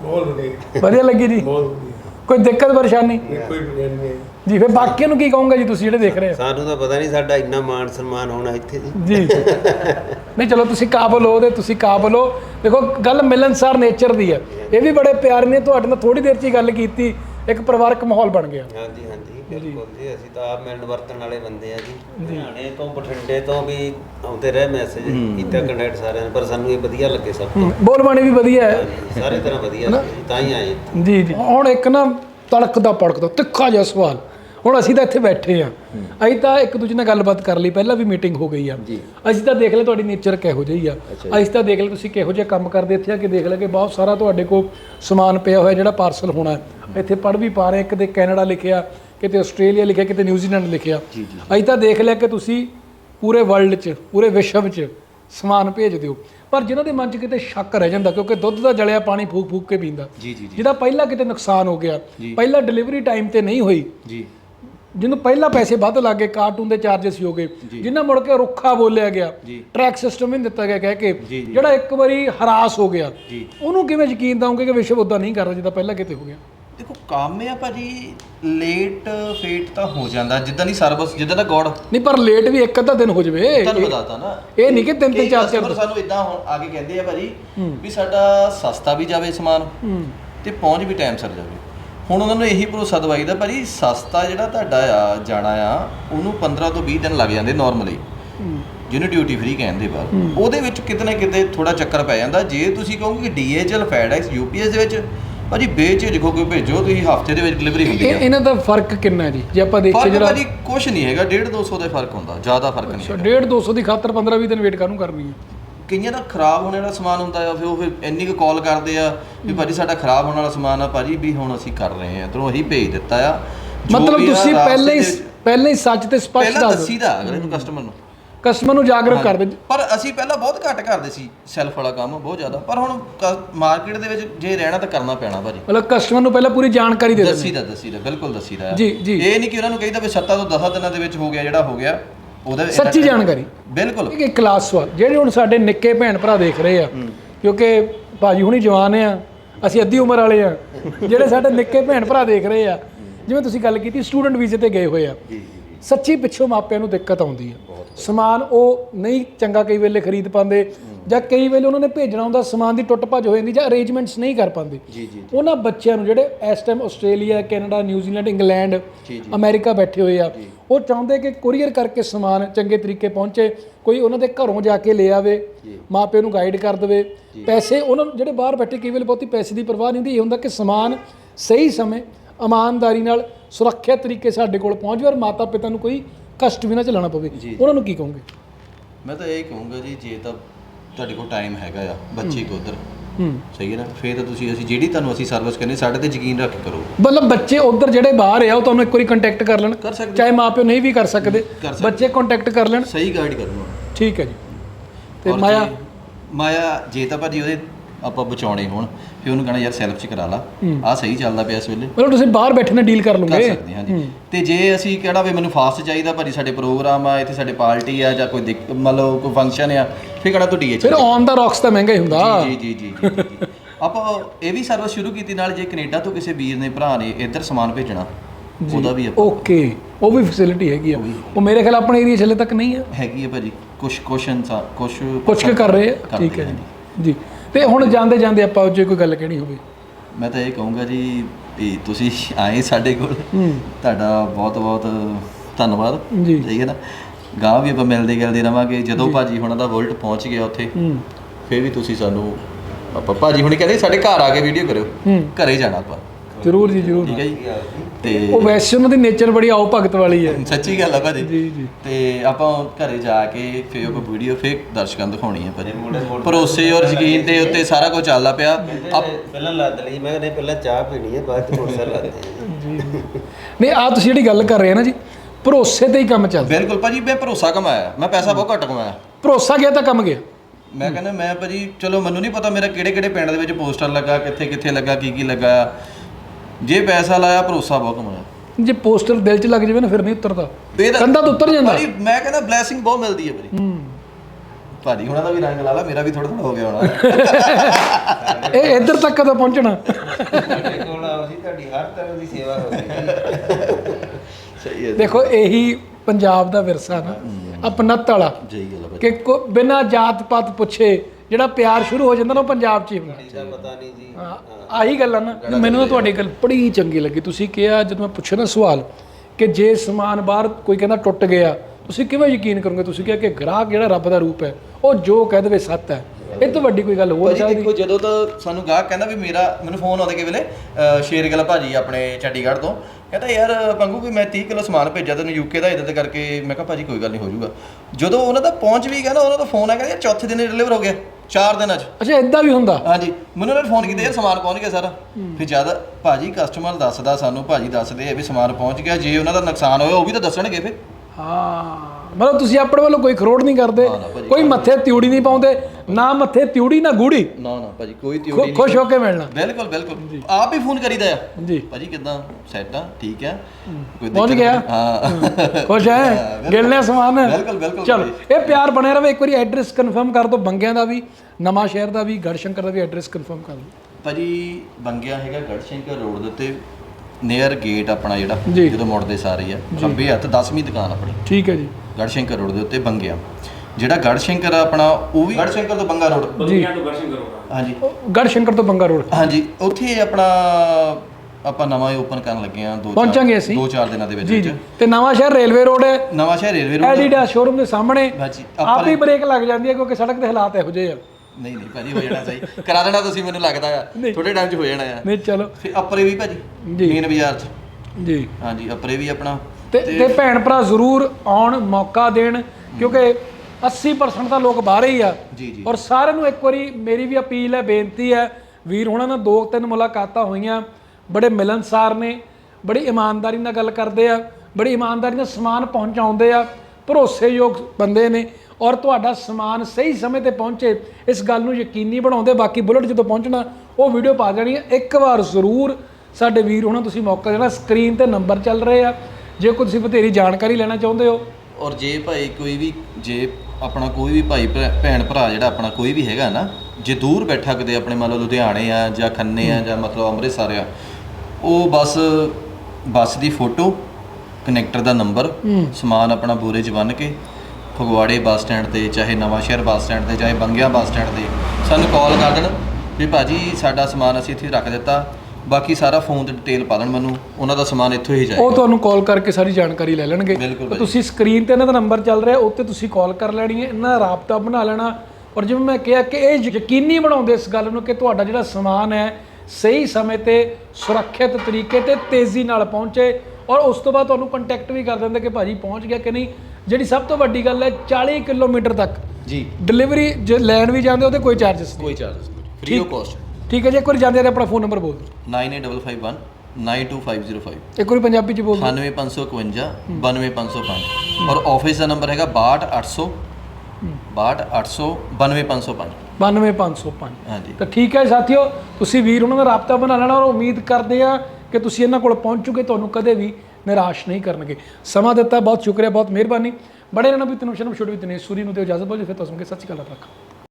ਬਹੁਤ ਵਧੀਆ। ਵਧੀਆ ਲੱਗੀ ਜੀ? ਬਹੁਤ ਵਧੀਆ। ਕੋਈ ਦਿੱਕਤ ਪਰੇਸ਼ਾਨੀ? ਕੋਈ ਪ੍ਰੋਬਲਮ ਨਹੀਂ। ਜੀ ਫਿਰ ਬਾਕੀਆਂ ਨੂੰ ਕੀ ਕਹੋਗੇ ਜੀ ਤੁਸੀਂ ਜਿਹੜੇ ਦੇਖ ਰਹੇ ਹੋ? ਸਾਨੂੰ ਤਾਂ ਪਤਾ ਨਹੀਂ ਸਾਡਾ ਇੰਨਾ ਮਾਣ ਸਨਮਾਨ ਹੋਣਾ ਇੱਥੇ ਜੀ ਜੀ। ਨਹੀਂ ਚਲੋ ਤੁਸੀਂ ਕਾਬਲ ਹੋ ਤੇ ਤੁਸੀਂ ਕਾਬਲ ਹੋ। ਦੇਖੋ ਗੱਲ ਮਿਲਨਸਾਰ ਨੇਚਰ ਦੀ ਹੈ। ਇਹ ਵੀ ਬੜੇ ਪਿਆਰ ਨੇ ਤੁਹਾਡੇ ਨਾਲ ਥੋੜੀ ਦੇਰ 'ਚ ਹੀ ਗੱਲ ਕੀਤੀ ਇੱਕ ਪਰਿਵਾਰਕ ਮਾਹੌਲ ਬਣ ਗਿਆ। ਹਾਂਜੀ ਹਾਂਜੀ ਬਿਲਕੁਲ ਜੀ ਅਸੀਂ ਤਾਂ ਆਪ ਮਿਲਣ ਵਰਤਣ ਵਾਲੇ ਬੰਦੇ ਆ ਜੀ। ਹਰਿਆਣੇ ਤੋਂ ਬਠਿੰਡੇ ਤੋਂ ਵੀ ਆਉਂਦੇ ਰਹੇ ਮੈਸੇਜ ਕੀਤਾ ਕੰਟੈਕਟ ਸਾਰਿਆਂ ਨੇ ਪਰ ਸਾਨੂੰ ਇਹ ਵਧੀਆ ਲੱਗੇ ਸਭ ਤੋਂ। ਬੋਲਬਾਣੀ ਵੀ ਵਧੀਆ ਹੈ। ਸਾਰੇ ਤਰ੍ਹਾਂ ਵਧੀਆ ਤਾਂ ਹੀ ਆਏ ਜੀ ਜੀ। ਹੁਣ ਇੱਕ ਨਾ ਤੜਕਦਾ ਪੜਕਦਾ ਤਿੱਖਾ ਜਿਹਾ ਸਵਾਲ। ਹੁਣ ਅਸੀਂ ਤਾਂ ਇੱਥੇ ਬੈਠੇ ਆ ਅਸੀਂ ਤਾਂ ਇੱਕ ਦੂਜੇ ਨਾਲ ਗੱਲਬਾਤ ਕਰ ਲਈ ਪਹਿਲਾਂ ਵੀ ਮੀਟਿੰਗ ਹੋ ਗਈ ਆ। ਅਸੀਂ ਤਾਂ ਦੇਖ ਲਿਆ ਤੁਹਾਡੀ ਨੇਚਰ ਕਿਹੋ ਜਿਹੀ ਆ। ਅਸੀਂ ਤਾਂ ਦੇਖ ਲਿਆ ਤੁਸੀਂ ਕਿਹੋ ਜਿਹਾ ਕੰਮ ਕਰਦੇ ਇੱਥੇ ਆ ਕੇ ਦੇਖ ਲਿਆ ਕਿ ਬਹੁਤ ਸਾਰਾ ਤੁਹਾਡੇ ਕੋਲ ਸਮਾਨ ਪਿਆ ਹੋਇਆ ਜਿਹੜਾ ਪਾਰਸਲ ਹੋਣਾ ਇੱਥੇ ਪੜ ਵੀ ਪਾ ਰਹੇ ਕਿਤੇ ਕੈਨੇਡਾ ਲਿਖਿਆ ਕਿਤੇ ਆਸਟ੍ਰੇਲੀਆ ਲਿਖਿਆ ਕਿਤੇ ਨਿਊਜ਼ੀਲੈਂਡ ਲਿਖਿਆ। ਅਸੀਂ ਤਾਂ ਦੇਖ ਲਿਆ ਕਿ ਤੁਸੀਂ ਪੂਰੇ ਵਰਲਡ 'ਚ ਪੂਰੇ ਵਿਸ਼ਵ 'ਚ ਸਮਾਨ ਭੇਜਦੇ ਹੋ ਪਰ ਜਿਨ੍ਹਾਂ ਦੇ ਮਨ 'ਚ ਕਿਤੇ ਸ਼ੱਕ ਰਹਿ ਜਾਂਦਾ ਕਿਉਂਕਿ ਦੁੱਧ ਦਾ ਜਲਿਆ ਪਾਣੀ ਫੂਕ ਫੂਕ ਕੇ ਪੀਂਦਾ। ਜੀ ਜੀ ਜਿਹਦਾ ਪਹਿਲਾਂ ਕਿਤੇ ਨੁਕਸਾਨ ਹੋ ਗਿਆ ਪਹਿਲਾਂ ਡਿਲੀਵਰੀ ਟਾਈਮ ਤੇ ਨਹੀਂ ਹੋਈ। ਜੀ। ਜਿਹਨੂੰ ਪਹਿਲਾਂ ਪੈਸੇ ਵੱਧ ਲੱਗੇ ਕਾਰਟੂਨ ਦੇ ਚਾਰजेस ਹੋ ਗਏ। ਜਿੰਨਾ ਮੁੜ ਕੇ ਰੁੱਖਾ ਬੋਲਿਆ ਗਿਆ ਟਰੈਕ ਸਿਸਟਮ ਨਹੀਂ ਦਿੱਤਾ ਗਿਆ ਕਹਿ ਕੇ ਜਿਹੜਾ ਇੱਕ ਵਾਰੀ ਹਰਾਸ ਹੋ ਗਿਆ ਉਹਨੂੰ ਕਿਵੇਂ ਯਕੀਨ ਦਵਾਂਗੇ ਕਿ ਵਿਸ਼ਵ ਉਦਾਂ ਨਹੀਂ ਕਰਦਾ ਜਿੱਦਾਂ ਪਹਿਲਾਂ ਕਿਤੇ ਹੋ ਗਿਆ? ਕੰਮ ਆ ਭਾਜੀ? ਲੇਟ ਫੇਟ ਤਾਂ ਹੋ ਜਾਂਦਾ। ਜਿੱਦਾਂ ਦੀ ਸਰਵਿਸ ਜਿੱਦਾਂ ਦਾ ਗੋਡ ਨਹੀਂ ਪਰ ਲੇਟ ਵੀ ਇੱਕ ਅੱਧਾ ਦਿਨ ਹੋ ਜਵੇ। ਤੁਹਾਨੂੰ ਬਤਾਤਾ ਨਾ। ਇਹ ਨਹੀਂ ਕਿ ਤਿੰਨ ਤਿੰਨ ਚਾਰ ਚਾਰ ਸਾਨੂੰ ਇਦਾਂ ਹੁਣ ਆ ਕੇ ਕਹਿੰਦੇ ਆ ਭਾਜੀ ਵੀ ਸਾਡਾ ਸਸਤਾ ਵੀ ਜਾਵੇ ਸਮਾਨ ਤੇ ਪਹੁੰਚ ਵੀ ਟਾਈਮ ਸਿਰ ਜਾਵੇ। ਹੁਣ ਉਹਨਾਂ ਨੂੰ ਇਹੀ ਭਰੋਸਾ ਦਵਾਈਦਾ ਭਾਜੀ ਸਸਤਾ ਜਿਹੜਾ ਤੁਹਾਡਾ ਆ ਜਾਣਾ ਆ ਉਹਨੂੰ 15 ਤੋਂ 20 ਦਿਨ ਲੱਗ ਜਾਂਦੇ ਨਾਰਮਲੀ ਜਿਹਨੂੰ ਡਿਊਟੀ ਫ੍ਰੀ ਕਹਿੰਦੇ ਬਾਅਦ। ਉਹਦੇ ਵਿੱਚ ਕਿਤੇ ਨਾ ਕਿਤੇ ਥੋੜਾ ਚੱਕਰ ਪੈ ਜਾਂਦਾ। ਜੇ ਤੁਸੀਂ ਕਹੋਗੇ ਕਿ ਡੀਐਚਐਲ ਫੈਡਐਕਸ ਯੂਪੀਐਸ ਦੇ ਵਿੱਚ ਭਾਜੀ ਬੇਝਿਜਕ ਹੋ ਕੇ ਭੇਜੋ ਤੁਸੀਂ ਹਫ਼ਤੇ ਦੇ ਵਿੱਚ ਡਿਲੀਵਰੀ ਹੁੰਦੀ ਇਹ ਆ। ਇਹਨਾਂ ਦਾ ਫ਼ਰਕ ਕਿੰਨਾ ਹੈ ਜੀ? ਜੇ ਆਪਾਂ ਦੇਖੀਏ ਫ਼ਰਕ ਜਿਹੜਾ ਭਾਜੀ ਕੁਝ ਨਹੀਂ ਹੈਗਾ 1.5 200 ਦਾ ਫ਼ਰਕ ਹੁੰਦਾ ਜ਼ਿਆਦਾ ਫ਼ਰਕ ਨਹੀਂ ਹੈਗਾ। 1.5 200 ਦੀ ਖਾਤਰ 15 20 ਦਿਨ ਵੇਟ ਕਾਹਨੂੰ ਕਰਨੀ ਹੈ? ਕਈਆਂ ਦਾ ਖਰਾਬ ਹੋਣ ਵਾਲਾ ਸਮਾਨ ਹੁੰਦਾ ਆ ਫਿਰ ਉਹ ਫਿਰ ਇੰਨੀ ਕੁ ਕਾਲ ਕਰਦੇ ਆ ਵੀ ਭਾਜੀ ਸਾਡਾ ਖਰਾਬ ਹੋਣ ਵਾਲਾ ਸਮਾਨ ਆ ਭਾਜੀ ਵੀ ਹੁਣ ਅਸੀਂ ਕਰ ਰਹੇ ਆ ਤੇ ਅਸੀਂ ਭੇਜ ਦਿੱਤਾ ਆ। ਜੋ ਮਤਲਬ ਵੀ ਆ ਤੁਸੀਂ ਰਾਸਤੇ ਪਹਿਲਾਂ ਹੀ ਦੇ ਵਿੱਚ- ਪਹਿਲਾਂ ਹੀ ਸੱਚ ਤੇ ਸਪਸ਼ਟ ਪਹਿਲਾਂ ਦੱਸ ਦਿਓ ਦੱਸੀਦਾ ਅਗਲੇ ਨੂੰ ਕਸਟਮਰ ਨੂੰ। ਕਸਟਮਰ ਨੂੰ ਜਾਗਰੂਕ ਕਰ ਦਿਓ ਪਰ ਅਸੀਂ ਪਹਿਲਾਂ ਬਹੁਤ ਘੱਟ ਕਰਦੇ ਸੀ ਸੈਲਫ ਵਾਲਾ ਕੰਮ ਬਹੁਤ ਜ਼ਿਆਦਾ। ਪਰ ਹੁਣ ਮਾਰਕੀਟ ਦੇ ਵਿੱਚ ਜੇ ਰਹਿਣਾ ਤਾਂ ਕਰਨਾ ਪੈਣਾ ਭਾਜੀ। ਮਤਲਬ ਕਸਟਮਰ ਨੂੰ ਪਹਿਲਾਂ ਪੂਰੀ ਜਾਣਕਾਰੀ ਦੇ ਦਿੰਦੇ। ਦੱਸੀਦਾ ਦੱਸੀਦਾ ਬਿਲਕੁਲ ਦੱਸੀਦਾ ਜੀ, ਜੀ। ਇਹ ਨਹੀਂ ਕਿ ਉਹਨਾਂ ਨੂੰ ਕਹੀਦਾ ਵੀ 7 ਤੋਂ 10 ਦਿਨਾਂ ਦੇ ਵਿੱਚ ਹੋ ਗਿਆ ਜਿਹੜਾ ਹੋ ਗਿਆ ਉਹਦਾ ਸੱਚੀ ਜਾਣਕਾਰੀ। ਬਿਲਕੁਲ। ਇੱਕ ਕਲਾਸ ਸਵਾਲ। ਜਿਹੜੇ ਹੁਣ ਸਾਡੇ ਨਿੱਕੇ ਭੈਣ ਭਰਾ ਦੇਖ ਰਹੇ ਆ ਕਿਉਂਕਿ ਭਾਜੀ ਹੁਣੀ ਜਵਾਨ ਆ ਅਸੀਂ ਅੱਧੀ ਉਮਰ ਵਾਲੇ ਆ। ਜਿਹੜੇ ਸਾਡੇ ਨਿੱਕੇ ਭੈਣ ਭਰਾ ਦੇਖ ਰਹੇ ਆ ਜਿਵੇਂ ਤੁਸੀਂ ਗੱਲ ਕੀਤੀ ਸਟੂਡੈਂਟ ਵੀਜ਼ੇ ਤੇ ਗਏ ਹੋਏ ਆ। ਸੱਚੀ ਪਿੱਛੋਂ ਮਾਪਿਆਂ ਨੂੰ ਦਿੱਕਤ ਆਉਂਦੀ ਆ। ਸਮਾਨ ਉਹ ਨਹੀਂ ਚੰਗਾ ਕਈ ਵੇਲੇ ਖਰੀਦ ਪਾਉਂਦੇ ਜਾਂ ਕਈ ਵੇਲੇ ਉਹਨਾਂ ਨੇ ਭੇਜਣਾ ਹੁੰਦਾ ਸਮਾਨ ਦੀ ਟੁੱਟ ਭੱਜ ਹੋ ਜਾਂਦੀ ਜਾਂ ਅਰੇਂਜਮੈਂਟਸ ਨਹੀਂ ਕਰ ਪਾਉਂਦੇ। ਜੀ ਜੀ ਉਹਨਾਂ ਬੱਚਿਆਂ ਨੂੰ ਜਿਹੜੇ ਇਸ time Australia Canada New Zealand England America ਬੈਠੇ ਹੋਏ ਆ ਉਹ ਚਾਹੁੰਦੇ ਕਿ ਕੁਰੀਅਰ ਕਰਕੇ ਸਮਾਨ ਚੰਗੇ ਤਰੀਕੇ ਪਹੁੰਚੇ ਕੋਈ ਉਹਨਾਂ ਦੇ ਘਰੋਂ ਜਾ ਕੇ ਲੈ ਆਵੇ ਮਾਪਿਆਂ ਨੂੰ ਗਾਈਡ ਕਰ ਦੇਵੇ। ਪੈਸੇ ਉਹਨਾਂ ਨੂੰ ਜਿਹੜੇ ਬਾਹਰ ਬੈਠੇ ਕਈ ਵੇਲੇ ਬਹੁਤੀ ਪੈਸੇ ਦੀ ਪਰਵਾਹ ਨਹੀਂ ਹੁੰਦੀ ਇਹ ਹੁੰਦਾ ਕਿ ਸਮਾਨ ਸਹੀ ਸਮੇਂ ਇਮਾਨਦਾਰੀ ਨਾਲ ਸੁਰੱਖਿਅਤ ਤਰੀਕੇ ਸਾਡੇ ਕੋਲ ਪਹੁੰਚ ਜਾਵੇ ਔਰ ਮਾਤਾ ਪਿਤਾ ਨੂੰ ਕੋਈ ਕਸ਼ਟ ਵੀ ਨਾ ਝੱਲਣਾ ਪਵੇ। ਉਹਨਾਂ ਨੂੰ ਕੀ ਕਹੋਗੇ? ਮੈਂ ਤਾਂ ਇਹ ਕਹੂੰਗਾ ਜੀ ਜੇ ਤਾਂ ਤੁਹਾਡੇ ਕੋਲ ਟਾਈਮ ਹੈਗਾ ਆ ਬੱਚੇ ਕੋ ਉਧਰ। ਹੂੰ। ਸਹੀ ਹੈ ਨਾ? ਫੇਰ ਤਾਂ ਤੁਸੀਂ ਅਸੀਂ ਜਿਹੜੀ ਤੁਹਾਨੂੰ ਅਸੀਂ ਸਰਵਿਸ ਕਰਨੀ ਸਾਡੇ ਤੇ ਯਕੀਨ ਰੱਖ ਕੇ ਕਰੋ। ਮਤਲਬ ਬੱਚੇ ਉਧਰ ਜਿਹੜੇ ਬਾਹਰ ਆ ਉਹ ਤੁਹਾਨੂੰ ਇੱਕ ਵਾਰੀ ਕੰਟੈਕਟ ਕਰ ਲੈਣ। ਕਰ ਸਕਦੇ। ਚਾਹੇ ਮਾਪਿਓ ਨਹੀਂ ਵੀ ਕਰ ਸਕਦੇ ਕਰ ਸਕਦੇ। ਬੱਚੇ ਕੰਟੈਕਟ ਕਰ ਲੈਣ। ਸਹੀ ਗਾਈਡ ਕਰਨਾ ਠੀਕ ਹੈ ਜੀ। ਤੇ ਔਰ ਮਾਇਆ? ਜੇ- ਮਾਇਆ ਜੇ ਤਾਂ ਭਾਜੀ ਉਹਦੇ ਆਪਾਂ ਬਚਾਉਣੇ ਹੋਣ ਫਿਰ ਉਹਨੂੰ ਕਹਣਾ ਯਾਰ ਸੈਲਫ ਚ ਕਰਾ ਲਾ। ਆਹ ਸਹੀ ਚੱਲਦਾ ਪਿਆ ਇਸ ਵੇਲੇ। ਮਤਲਬ ਤੁਸੀਂ ਬਾਹਰ ਬੈਠੇ ਨੇ ਡੀਲ ਕਰ ਕਰ ਲਓਗੇ ਸਕਦੇ ਹਾਂ ਜੀ। ਤੇ ਜੇ ਅਸੀਂ ਕਿਹੜਾ ਵੀ ਮੈਨੂੰ ਫਾਸਟ ਚਾਹੀਦਾ ਭਾਜੀ ਸਾਡੇ ਪ੍ਰੋਗਰਾਮ ਆ ਇੱਥੇ ਸਾਡੇ ਪਾਰਟੀ ਆ ਜਾਂ ਕੋਈ ਦਿੱਕ- ਮੰਨ ਲਓ ਕੋਈ ਫੰਕਸ਼ਨ ਆ ਫਿਰ ਕਿਹੜਾ ਤੂੰ ਡੀਐਚ ਫਿਰ ਔਨ ਦਾ ਰੌਕਸ ਤਾਂ ਮਹਿੰਗਾ ਹੀ ਹੁੰਦਾ। ਜੀ ਜੀ ਜੀ ਜੀ ਜੀ, ਜੀ। ਆਪਾਂ ਇਹ ਵੀ ਸਰਵਿਸ ਸ਼ੁਰੂ ਕੀਤੀ ਨਾਲ ਜੇ ਕੈਨੇਡਾ ਤੋਂ ਕਿਸੇ ਵੀਰ ਨੇ ਭਰਾ ਨੇ ਇੱਧਰ ਸਮਾਨ ਭੇਜਣਾ ਉਹਦਾ ਵੀ ਆਪਾਂ- ਓਕੇ ਉਹ ਵੀ ਫੈਸਿਲਿਟੀ ਹੈਗੀ ਆ। ਉਹ ਮੇਰੇ ਖਿਆਲ ਆਪਣੇ ਏਰੀਆ ਛਲੇ ਤੱਕ ਨਹੀਂ ਆ। ਹੈਗੀ ਹੈ ਭਾਜੀ। ਕੁਝ ਕੁਸ਼ਨ ਕੁਝ ਕੁਛ ਕੁ ਕਰ ਰਹੇ ਆ। ਠੀਕ ਹੈ ਹਾਂ ਜੀ। ਜੀ। ਤੇ ਹੁਣ ਜਾਂਦੇ ਜਾਂਦੇ ਆਪਾਂ ਜੇ ਕੋਈ ਗੱਲ ਕਹਿਣੀ ਹੋਵੇ। ਮੈਂ ਤਾਂ ਇਹ ਕਹੂੰਗਾ ਜੀ ਵੀ ਤੁਸੀਂ ਆਏ ਸਾਡੇ ਕੋਲ ਤੁਹਾਡਾ ਬਹੁਤ ਬਹੁਤ ਧੰਨਵਾਦ। ਠੀਕ ਹੈ ਨਾ? ਗਾਂ ਵੀ ਆਪਾਂ ਮਿਲਦੇ ਗਿਲਦੇ ਰਵਾਂਗੇ। ਜਦੋਂ ਭਾਜੀ ਹੁਣਾਂ ਦਾ ਵਰਲਡ ਪਹੁੰਚ ਗਿਆ ਉੱਥੇ ਫੇਰ ਵੀ ਤੁਸੀਂ ਸਾਨੂੰ ਆਪਾਂ ਭਾਜੀ ਹੁਣੀ ਕਹਿੰਦੇ ਸਾਡੇ ਘਰ ਆ ਕੇ ਵੀਡੀਓ ਕਰਿਓ। ਘਰੇ ਜਾਣਾ ਆਪਾਂ। ਜ਼ਰੂਰ ਜੀ ਜ਼ਰੂਰ। ਠੀਕ ਹੈ ਜੀ। ਤੇ ਉਹ ਵੈਸੇ ਉਹਨਾਂ ਦੀ ਨੇਚਰ ਬੜੀ ਆਓ ਭਗਤ ਵਾਲੀ ਹੈ। ਸੱਚੀ ਗੱਲ ਆ ਭਾਜੀ। ਜੀ ਜੀ। ਤੇ ਆਪਾਂ ਘਰੇ ਜਾ ਕੇ ਫੇਰ ਉਹ ਵੀਡੀਓ ਫੇਰ ਦਰਸ਼ਕਾਂ ਨੂੰ ਦਿਖਾਉਣੀ ਹੈ ਭਾਜੀ। ਭਰੋਸੇ ਔਰ ਯਕੀਨ ਦੇ ਉੱਤੇ ਸਾਰਾ ਕੁਝ ਚੱਲਦਾ ਪਿਆ। ਪਹਿਲਾਂ ਲੱਦ ਲਈ ਮੈਂ ਕਹਿੰਦਾ ਪਹਿਲਾਂ ਚਾਹ ਪੀਣੀ ਹੈ ਬਾਅਦ ਚ ਮੋਟਰਸਾਈਕਲ ਲਾਦੇ ਨਹੀਂ ਆ ਤੁਸੀਂ ਜਿਹੜੀ ਗੱਲ ਕਰ ਰਹੇ ਆ ਨਾ ਜੀ ਭਰੋਸੇ ਤੇ ਹੀ ਕੰਮ ਚੱਲਦਾ। ਬਿਲਕੁਲ ਭਾਜੀ ਮੈਂ ਭਰੋਸਾ ਕਮਾਇਆ। ਮੈਂ ਪੈਸਾ ਬਹੁਤ ਘੱਟ ਕਮਾਇਆ। ਭਰੋਸਾ ਗਿਆ ਤਾਂ ਕੰਮ ਗਿਆ। ਮੈਂ ਕਹਿੰਦਾ ਮੈਂ ਭਾਜੀ ਚਲੋ ਮੈਨੂੰ ਨਹੀਂ ਪਤਾ ਮੇਰਾ ਕਿਹੜੇ ਕਿਹੜੇ ਪਿੰਡ ਦੇ ਵਿੱਚ ਪੋਸਟਰ ਲੱਗਾ ਕਿੱਥੇ ਕਿੱਥੇ ਲੱਗਾ ਕੀ ਕੀ ਲੱਗਾ। ਜੇ ਪੈਸਾ ਲਾਇਆ ਭਰੋਸਾ ਬਹੁਤ ਕਮਾਇਆ ਜੇ ਪੋਸਟਰ ਦਿਲ 'ਚ ਲੱਗ ਜਾਵੇ ਨਾ ਫਿਰ ਨਹੀਂ ਉਤਰਦਾ। ਇਹ ਤਾਂ- ਕੰਧਾਂ ਤੋਂ ਉਤਰ ਜਾਂਦਾ। ਭਾਜੀ ਮੈਂ ਕਹਿੰਦਾ ਬਲੇਸਿੰਗ ਬਹੁਤ ਮਿਲਦੀ ਹੈ ਹੂੰ। ਭਾਜੀ ਹੁਣਾਂ ਦਾ ਵੀ ਰੰਗ ਲਾ ਲਾ ਮੇਰਾ ਵੀ ਥੋੜਾ ਥੋੜਾ ਹੋ ਗਿਆ ਹੋਣਾ। ਇਹ ਇੱਧਰ ਤੱਕ ਕਦੋਂ ਪਹੁੰਚਣਾ? ਤੁਹਾਡੇ ਕੋਲ ਆਓ ਸੀ ਤੁਹਾਡੀ ਹਰ ਤਰ੍ਹਾਂ ਦੀ ਸੇਵਾ ਹੋਵੇਗੀ ਸਹੀ ਹੈ। ਦੇਖੋ ਇਹੀ ਪੰਜਾਬ ਦਾ ਵਿਰਸਾ ਨਾ। ਅਪਨਤ ਵਾਲਾ ਸਹੀ ਗੱਲ ਹੈ ਭਾਜੀ। ਕਿ ਕੋ- ਬਿਨਾਂ ਜਾਤ ਪਾਤ ਪੁੱਛੇ ਜਿਹੜਾ ਪਿਆਰ ਸ਼ੁਰੂ ਹੋ ਜਾਂਦਾ ਨਾ ਉਹ ਪੰਜਾਬ 'ਚ ਹੀ ਹੁੰਦਾ। ਇਹਦਾ ਪਤਾ ਨਹੀਂ ਜੀ। ਹਾਂ, ਆਹੀ ਗੱਲ ਆ ਨਾ ਮੈਨੂੰ ਨਾ ਤੁਹਾਡੀ ਗੱਲ ਬੜੀ ਚੰਗੀ ਲੱਗੀ। ਤੁਸੀਂ ਕਿਹਾ ਜਦੋਂ ਮੈਂ ਪੁੱਛਿਆ ਨਾ ਸਵਾਲ ਕਿ ਜੇ ਸਮਾਨ ਬਾਹਰ ਕੋਈ ਕਹਿੰਦਾ ਟੁੱਟ ਗਿਆ ਤੁਸੀਂ ਕਿਵੇਂ ਯਕੀਨ ਕਰੋਗੇ? ਤੁਸੀਂ ਕਿਹਾ ਕਿ ਗ੍ਰਾਹਕ ਜਿਹੜਾ ਰੱਬ ਦਾ ਰੂਪ ਹੈ ਉਹ ਜੋ ਕਹਿ ਦੇਵੇ ਸੱਤ ਹੈ। ਇਹ ਤੋਂ ਵੱਡੀ ਕੋਈ ਗੱਲ ਹੋਰ ਭਾਜੀ ਦੇਖੋ ਜਦੋਂ ਤਾਂ ਸਾਨੂੰ ਗਾਹਕ ਕਹਿੰਦਾ ਵੀ ਮੇਰਾ ਮੈਨੂੰ ਫੋਨ ਆਉਂਦੇ ਕਿ ਵੇਲੇ ਸ਼ੇਰਗਿੱਲ ਭਾਜੀ ਆਪਣੇ ਚੰਡੀਗੜ੍ਹ ਤੋਂ ਕਹਿੰਦਾ ਯਾਰ ਪੰਗੂ ਵੀ ਮੈਂ 30 ਕਿਲੋ ਸਮਾਨ ਭੇਜਿਆ ਤੈਨੂੰ ਯੂਕੇ ਦਾ ਇਦਾਂ ਤੇ ਕਰਕੇ। ਮੈਂ ਕਿਹਾ ਭਾਜੀ ਕੋਈ ਗੱਲ ਨਹੀਂ ਹੋ ਜਾਊਗਾ। ਜਦੋਂ ਉਹਨਾਂ ਦਾ ਪਹੁੰਚ ਵੀ ਗਿਆ ਨਾ ਉਹਨਾਂ ਦਾ ਫੋਨ ਕਹਿੰਦਾ ਯਾਰ ਚੌਥੇ ਦਿਨ ਡਿਲੀਵਰ ਹੋ ਗਿਆ। 4 ਦਿਨਾਂ 'ਚ। ਅੱਛਾ ਇਦਾਂ ਵੀ ਹੁੰਦਾ? ਹਾਂਜੀ। ਮੈਨੂੰ ਉਹਨਾਂ ਨੇ ਫੋਨ ਕੀਤਾ ਯਾਰ ਸਮਾਨ ਪਹੁੰਚ ਗਿਆ ਸਾਰਾ। ਫਿਰ ਜਦ ਭਾਜੀ ਕਸਟਮਰ ਦੱਸਦਾ ਸਾਨੂੰ ਭਾਜੀ ਦੱਸਦੇ ਆ ਵੀ ਸਮਾਨ ਪਹੁੰਚ ਗਿਆ। ਜੇ ਉਹਨਾਂ ਦਾ ਨੁਕਸਾਨ ਹੋਇਆ ਉਹ ਵੀ ਤਾਂ ਦੱਸਣਗੇ ਫਿਰ। ਹਾਂ। ਮਤਲਬ ਤੁਸੀਂ ਆਪਣੇ ਵੱਲੋਂ ਕੋਈ ਖਰੋੜ ਨਹੀਂ ਕਰਦੇ ਕੋਈ ਮੱਥੇ ਤਿਉੜੀ ਨਹੀਂ ਪਾਉਂਦੇ ਨਾ ਮੱਥੇ ਤਿਉੜੀ ਨਾ ਗੂੜੀ ਨਾ ਨਾ ਭਾਜੀ ਕੋਈ ਤਿਉੜੀ ਨਹੀਂ ਖੁਸ਼ ਹੋ ਕੇ ਮਿਲਣਾ। ਬਿਲਕੁਲ ਬਿਲਕੁਲ। ਆਪ ਹੀ ਫੋਨ ਕਰੀਦਾ ਆ। ਜੀ। ਭਾਜੀ ਕਿਦਾਂ? ਸੈੱਟ ਆ ਠੀਕ ਆ। ਕੋਈ ਪਹੁੰਚ ਦਿੱਕਤ ਗਿਆ? ਨਹੀਂ? ਹਾਂ। ਖੁਸ਼ ਹੈ? ਗਿਲਨੇ ਸਮਾਨ। ਬਿਲਕੁਲ, ਬਿਲਕੁਲ ਚਲੋ। ਇਹ ਪਿਆਰ ਬਣਿਆ ਰਵੇ ਇੱਕ ਵਾਰੀ ਐਡਰੈਸ ਕਨਫਰਮ ਕਰ ਦਿਓ ਬੰਗਿਆਂ ਦਾ ਵੀ ਨਵਾਂ ਸ਼ਹਿਰ ਦਾ ਵੀ ਗੜਸ਼ੰਕਰ ਦਾ ਵੀ ਐਡਰੈਸ ਕਨਫਰਮ ਕਰ ਦਿਓ। ਭਾਜੀ ਬੰਗਿਆ ਹੈਗਾ ਗੜਸ਼ੰਕਰ ਰੋਡ ਦੇ ਉੱਤੇ। ਨੀਅਰ ਗੇਟ ਆਪਣਾ ਜਿਹੜਾ ਜੀ। ਜਦੋਂ ਮੁੜਦੇ ਸਾਰੇ ਆ। ਖੱਬੇ ਹੱਥ 10ਵੀਂ ਦੁਕਾਨ ਆਪਣੀ। ਠੀਕ ਹੈ ਜੀ। ਗੜਸ਼ੰਕਰ ਰੋਡ ਦੇ ਉੱਤੇ ਬੰਗਿਆ। ਜਿਹੜਾ ਗੜਸ਼ੰਕਰ ਆ ਆਪਣਾ ਉਹ ਵੀ ਗੜਸ਼ੰਕਰ ਤੋਂ ਬੰਗਾ ਰੋਡ। ਜੀ। ਹਾਂਜੀ। ਗੜਸ਼ੰਕਰ ਤੋਂ ਬੰਗਾ ਰੋਡ। ਹਾਂਜੀ ਉੱਥੇ ਆਪਣਾ ਆਪਾਂ ਨਵਾਂ ਓਪਨ ਕਰਨ ਲੱਗੇ ਆ ਦੋ ਚਾਰ- ਪਹੁੰਚਾਂਗੇ ਅਸੀਂ। ਦੋ ਚਾਰ ਦਿਨਾਂ ਦੇ ਵਿੱਚ ਜੀ ਵਿੱਚ। ਜੀ। ਤੇ ਨਵਾਂ ਸ਼ਹਿਰ ਰੇਲਵੇ ਰੋਡ ਹੈ। ਨਵਾਂ ਸ਼ਹਿਰ ਰੇਲਵੇ ਰੋਡ ਐਡੀਡਾ ਸ਼ੋਰੂਮ ਦੇ ਸਾਹਮਣੇ। ਹਾਂਜੀ, ਆਪ ਆਪਾਂ ਹੀ ਬ੍ਰੇਕ ਲੱਗ ਜਾਂਦੀ ਹੈ ਕਿਉਂਕਿ ਸੜਕ ਦੇ ਹਾਲਾਤ ਇਹੋ ਜਿਹੇ ਆ। ਨਹੀਂ ਨਹੀਂ ਭਾਜੀ ਹੋ ਜਾਣਾ ਸਹੀ। ਕਰਾ ਦੇਣਾ ਤੁਸੀਂ ਮੈਨੂੰ ਲੱਗਦਾ ਆ। ਥੋੜੇ ਟਾਈਮ 'ਚ ਹੋ ਜਾਣਾ ਆ। ਨਹੀਂ ਚਲੋ। ਫਿਰ ਅਪਰੇ ਵੀ ਭਾਜੀ ਜੀ। ਮੇਨ ਬਾਜ਼ਾਰ 'ਚ। ਜੀ। ਹਾਂਜੀ ਅਪਰੇ ਵੀ ਆਪਣਾ। ਤੇ ਤੇ ਭੈਣ ਭਰਾ ਜ਼ਰੂਰ ਆਉਣ ਮੌਕਾ ਦੇਣ ਕਿਉਂਕਿ 80% ਤਾਂ ਲੋਕ ਬਾਹਰ ਹੀ ਆ। ਜੀ ਜੀ। ਔਰ ਸਾਰਿਆਂ ਨੂੰ ਇੱਕ ਵਾਰੀ ਮੇਰੀ ਵੀ ਅਪੀਲ ਹੈ ਬੇਨਤੀ ਹੈ ਵੀਰ ਹੁਣਾਂ ਨਾਲ ਦੋ ਤਿੰਨ ਮੁਲਾਕਾਤਾਂ ਹੋਈਆਂ ਬੜੇ ਮਿਲਨਸਾਰ ਨੇ ਬੜੀ ਇਮਾਨਦਾਰੀ ਨਾਲ ਗੱਲ ਕਰਦੇ ਆ ਬੜੀ ਇਮਾਨਦਾਰੀ ਨਾਲ ਸਮਾਨ ਪਹੁੰਚਾਉਂਦੇ ਆ ਭਰੋਸੇਯੋਗ ਬੰਦੇ ਨੇ। ਔਰ ਤੁਹਾਡਾ ਸਮਾਨ ਸਹੀ ਸਮੇਂ ਤੇ ਪਹੁੰਚੇ ਇਸ ਗੱਲ ਨੂੰ ਯਕੀਨੀ ਬਣਾਉਂਦੇ ਬਾਕੀ ਬੁਲਟ ਜਦੋਂ ਪਹੁੰਚਣਾ ਉਹ ਵੀਡੀਓ ਪਾ ਦੇਣੀ ਹੈ। ਇੱਕ ਵਾਰ ਜ਼ਰੂਰ ਸਾਡੇ ਵੀਰ ਹੁਣਾਂ ਤੁਸੀਂ ਮੌਕਾ ਦੇਣਾ ਸਕਰੀਨ ਤੇ ਨੰਬਰ ਚੱਲ ਰਹੇ ਆ। ਜੇ ਕੋਈ ਤੁਸੀਂ ਬਥੇਰੀ ਜਾਣਕਾਰੀ ਲੈਣਾ ਚਾਹੁੰਦੇ ਹੋ। ਔਰ ਜੇ ਭਾਈ ਕੋਈ ਵੀ ਜੇ ਆਪਣਾ ਕੋਈ ਵੀ ਭਾਈ ਭੈਣ ਭਰਾ ਜਿਹੜਾ ਆਪਣਾ ਕੋਈ ਵੀ ਹੈਗਾ ਨਾ ਜੇ ਦੂਰ ਬੈਠਾ ਕਿਤੇ ਆਪਣੇ ਮੰਨ ਲਓ ਲੁਧਿਆਣੇ ਆ ਜਾਂ ਖੰਨੇ ਆ ਜਾਂ ਮਤਲਬ ਅੰਮ੍ਰਿਤਸਰ ਆ ਉਹ ਬਸ ਬੱਸ ਦੀ ਫੋਟੋ ਕਨੈਕਟਰ ਦਾ ਨੰਬਰ ਸਮਾਨ ਆਪਣਾ ਬੋਰੇ 'ਚ ਬੰਨ ਕੇ ਫਗਵਾੜੇ ਬੱਸ ਸਟੈਂਡ ਤੇ ਚਾਹੇ ਨਵਾਂ ਸ਼ਹਿਰ ਬੱਸ ਸਟੈਂਡ ਤੇ ਚਾਹੇ ਬੰਗਿਆ ਬੱਸ ਸਟੈਂਡ ਤੇ ਸਾਨੂੰ ਕਾਲ ਕਰ ਦੇਣ ਵੀ ਭਾਜੀ ਸਾਡਾ ਸਮਾਨ ਅਸੀਂ ਇੱਥੇ ਰੱਖ ਦਿੱਤਾ। ਬਾਕੀ ਸਾਰਾ ਫੋਨ ਤੇ ਡਿਟੇਲ ਪਾ ਦੇਣ ਮੈਨੂੰ ਉਹਨਾਂ ਦਾ ਸਮਾਨ ਇੱਥੋਂ ਹੀ ਉਹ ਜਾਏਗਾ। ਤੁਹਾਨੂੰ ਕਾਲ ਕਰਕੇ ਸਾਰੀ ਜਾਣਕਾਰੀ ਲੈ ਲੈਣਗੇ। ਬਿਲਕੁਲ ਤੁਸੀਂ ਸਕਰੀਨ ਤੇ ਇਹਨਾਂ ਦਾ ਨੰਬਰ ਚੱਲ ਰਿਹਾ ਉੱਤੇ ਤੁਸੀਂ ਕਾਲ ਕਰ ਲੈਣੀ ਹੈ ਇਹਨਾਂ ਦਾ ਰਾਬਤਾ ਬਣਾ ਲੈਣਾ। ਔਰ ਜਿਵੇਂ ਮੈਂ ਕਿਹਾ ਕਿ ਇਹ ਯਕੀਨੀ ਬਣਾਉਂਦੇ ਇਸ ਗੱਲ ਨੂੰ ਕਿ ਤੁਹਾਡਾ ਜਿਹੜਾ ਸਮਾਨ ਹੈ ਸਹੀ ਸਮੇਂ ਤੇ ਸੁਰੱਖਿਅਤ ਤਰੀਕੇ ਤੇ ਤੇਜ਼ੀ ਨਾਲ ਪਹੁੰਚੇ। ਔਰ ਉਸ ਤੋਂ ਬਾਅਦ ਤੁਹਾਨੂੰ ਕੰਟੈਕਟ ਵੀ ਕਰ ਦਿੰਦੇ ਕਿ ਭਾਜੀ ਪਹੁੰਚ ਗਿਆ ਕਿ ਨਹੀਂ। ਜਿਹੜੀ ਸਭ ਤੋਂ ਵੱਡੀ ਗੱਲ ਹੈ 40 ਕਿਲੋਮੀਟਰ ਤੱਕ। ਜੀ। ਡਿਲੀਵਰੀ ਜੇ ਲੈਣ ਵੀ ਜਾਂਦੇ ਉਹਦੇ ਕੋਈ ਚਾਰजेस ਨਹੀਂ। ਕੋਈ ਚਾਰਜ ਫ੍ਰੀ ਆਫ ਕਾਸਟ ਠੀਕ ਹੈ ਜੀ ਇੱਕ ਵਾਰੀ ਜਾਂਦੇ ਆ ਆਪਣਾ ਫੋਨ ਨੰਬਰ ਬੋਲ ਦਿਓ। 98551 92505 ਇੱਕ ਵਾਰੀ ਪੰਜਾਬੀ ਚ ਬੋਲ ਦਿਓ। 98551 92505 ਔਰ ਆਫਿਸ ਦਾ ਨੰਬਰ ਹੈਗਾ 62800 62800 92505 92505 ਹਾਂਜੀ। ਤਾਂ ਠੀਕ ਹੈ ਸਾਥੀਓ ਤੁਸੀਂ ਵੀਰ ਉਹਨਾਂ ਦਾ ਰਾਬਤਾ ਬਣਾ ਲੈਣਾ ਔਰ ਉਮੀਦ ਕਰਦੇ ਆ ਕਿ ਤੁਸੀਂ ਇਹਨਾਂ ਕੋਲ ਪਹੁੰਚੋਗੇ, ਤੁਹਾਨੂੰ ਕਦੇ ਵੀ ਨਿਰਾਸ਼ ਨਹੀਂ ਕਰਨਗੇ। ਸਮਾਂ ਦਿੱਤਾ, ਬਹੁਤ ਸ਼ੁਕਰੀਆ, ਬਹੁਤ ਮਿਹਰਬਾਨੀ। ਬੜੇ ਰਹਿਣਾ ਵੀ ਤਨੁਸ਼ਨ ਛੋਟੀ ਵੀ ਦਿਨੇਸ਼ ਸੂਰੀ ਨੂੰ ਤੇ ਇਜਾਜ਼ਤ ਬੋਲ ਫਿਰ ਤੁਹਾਨੂੰ ਸਤਿ ਸ਼੍ਰੀ ਅਕਾਲ ਰੱਖ।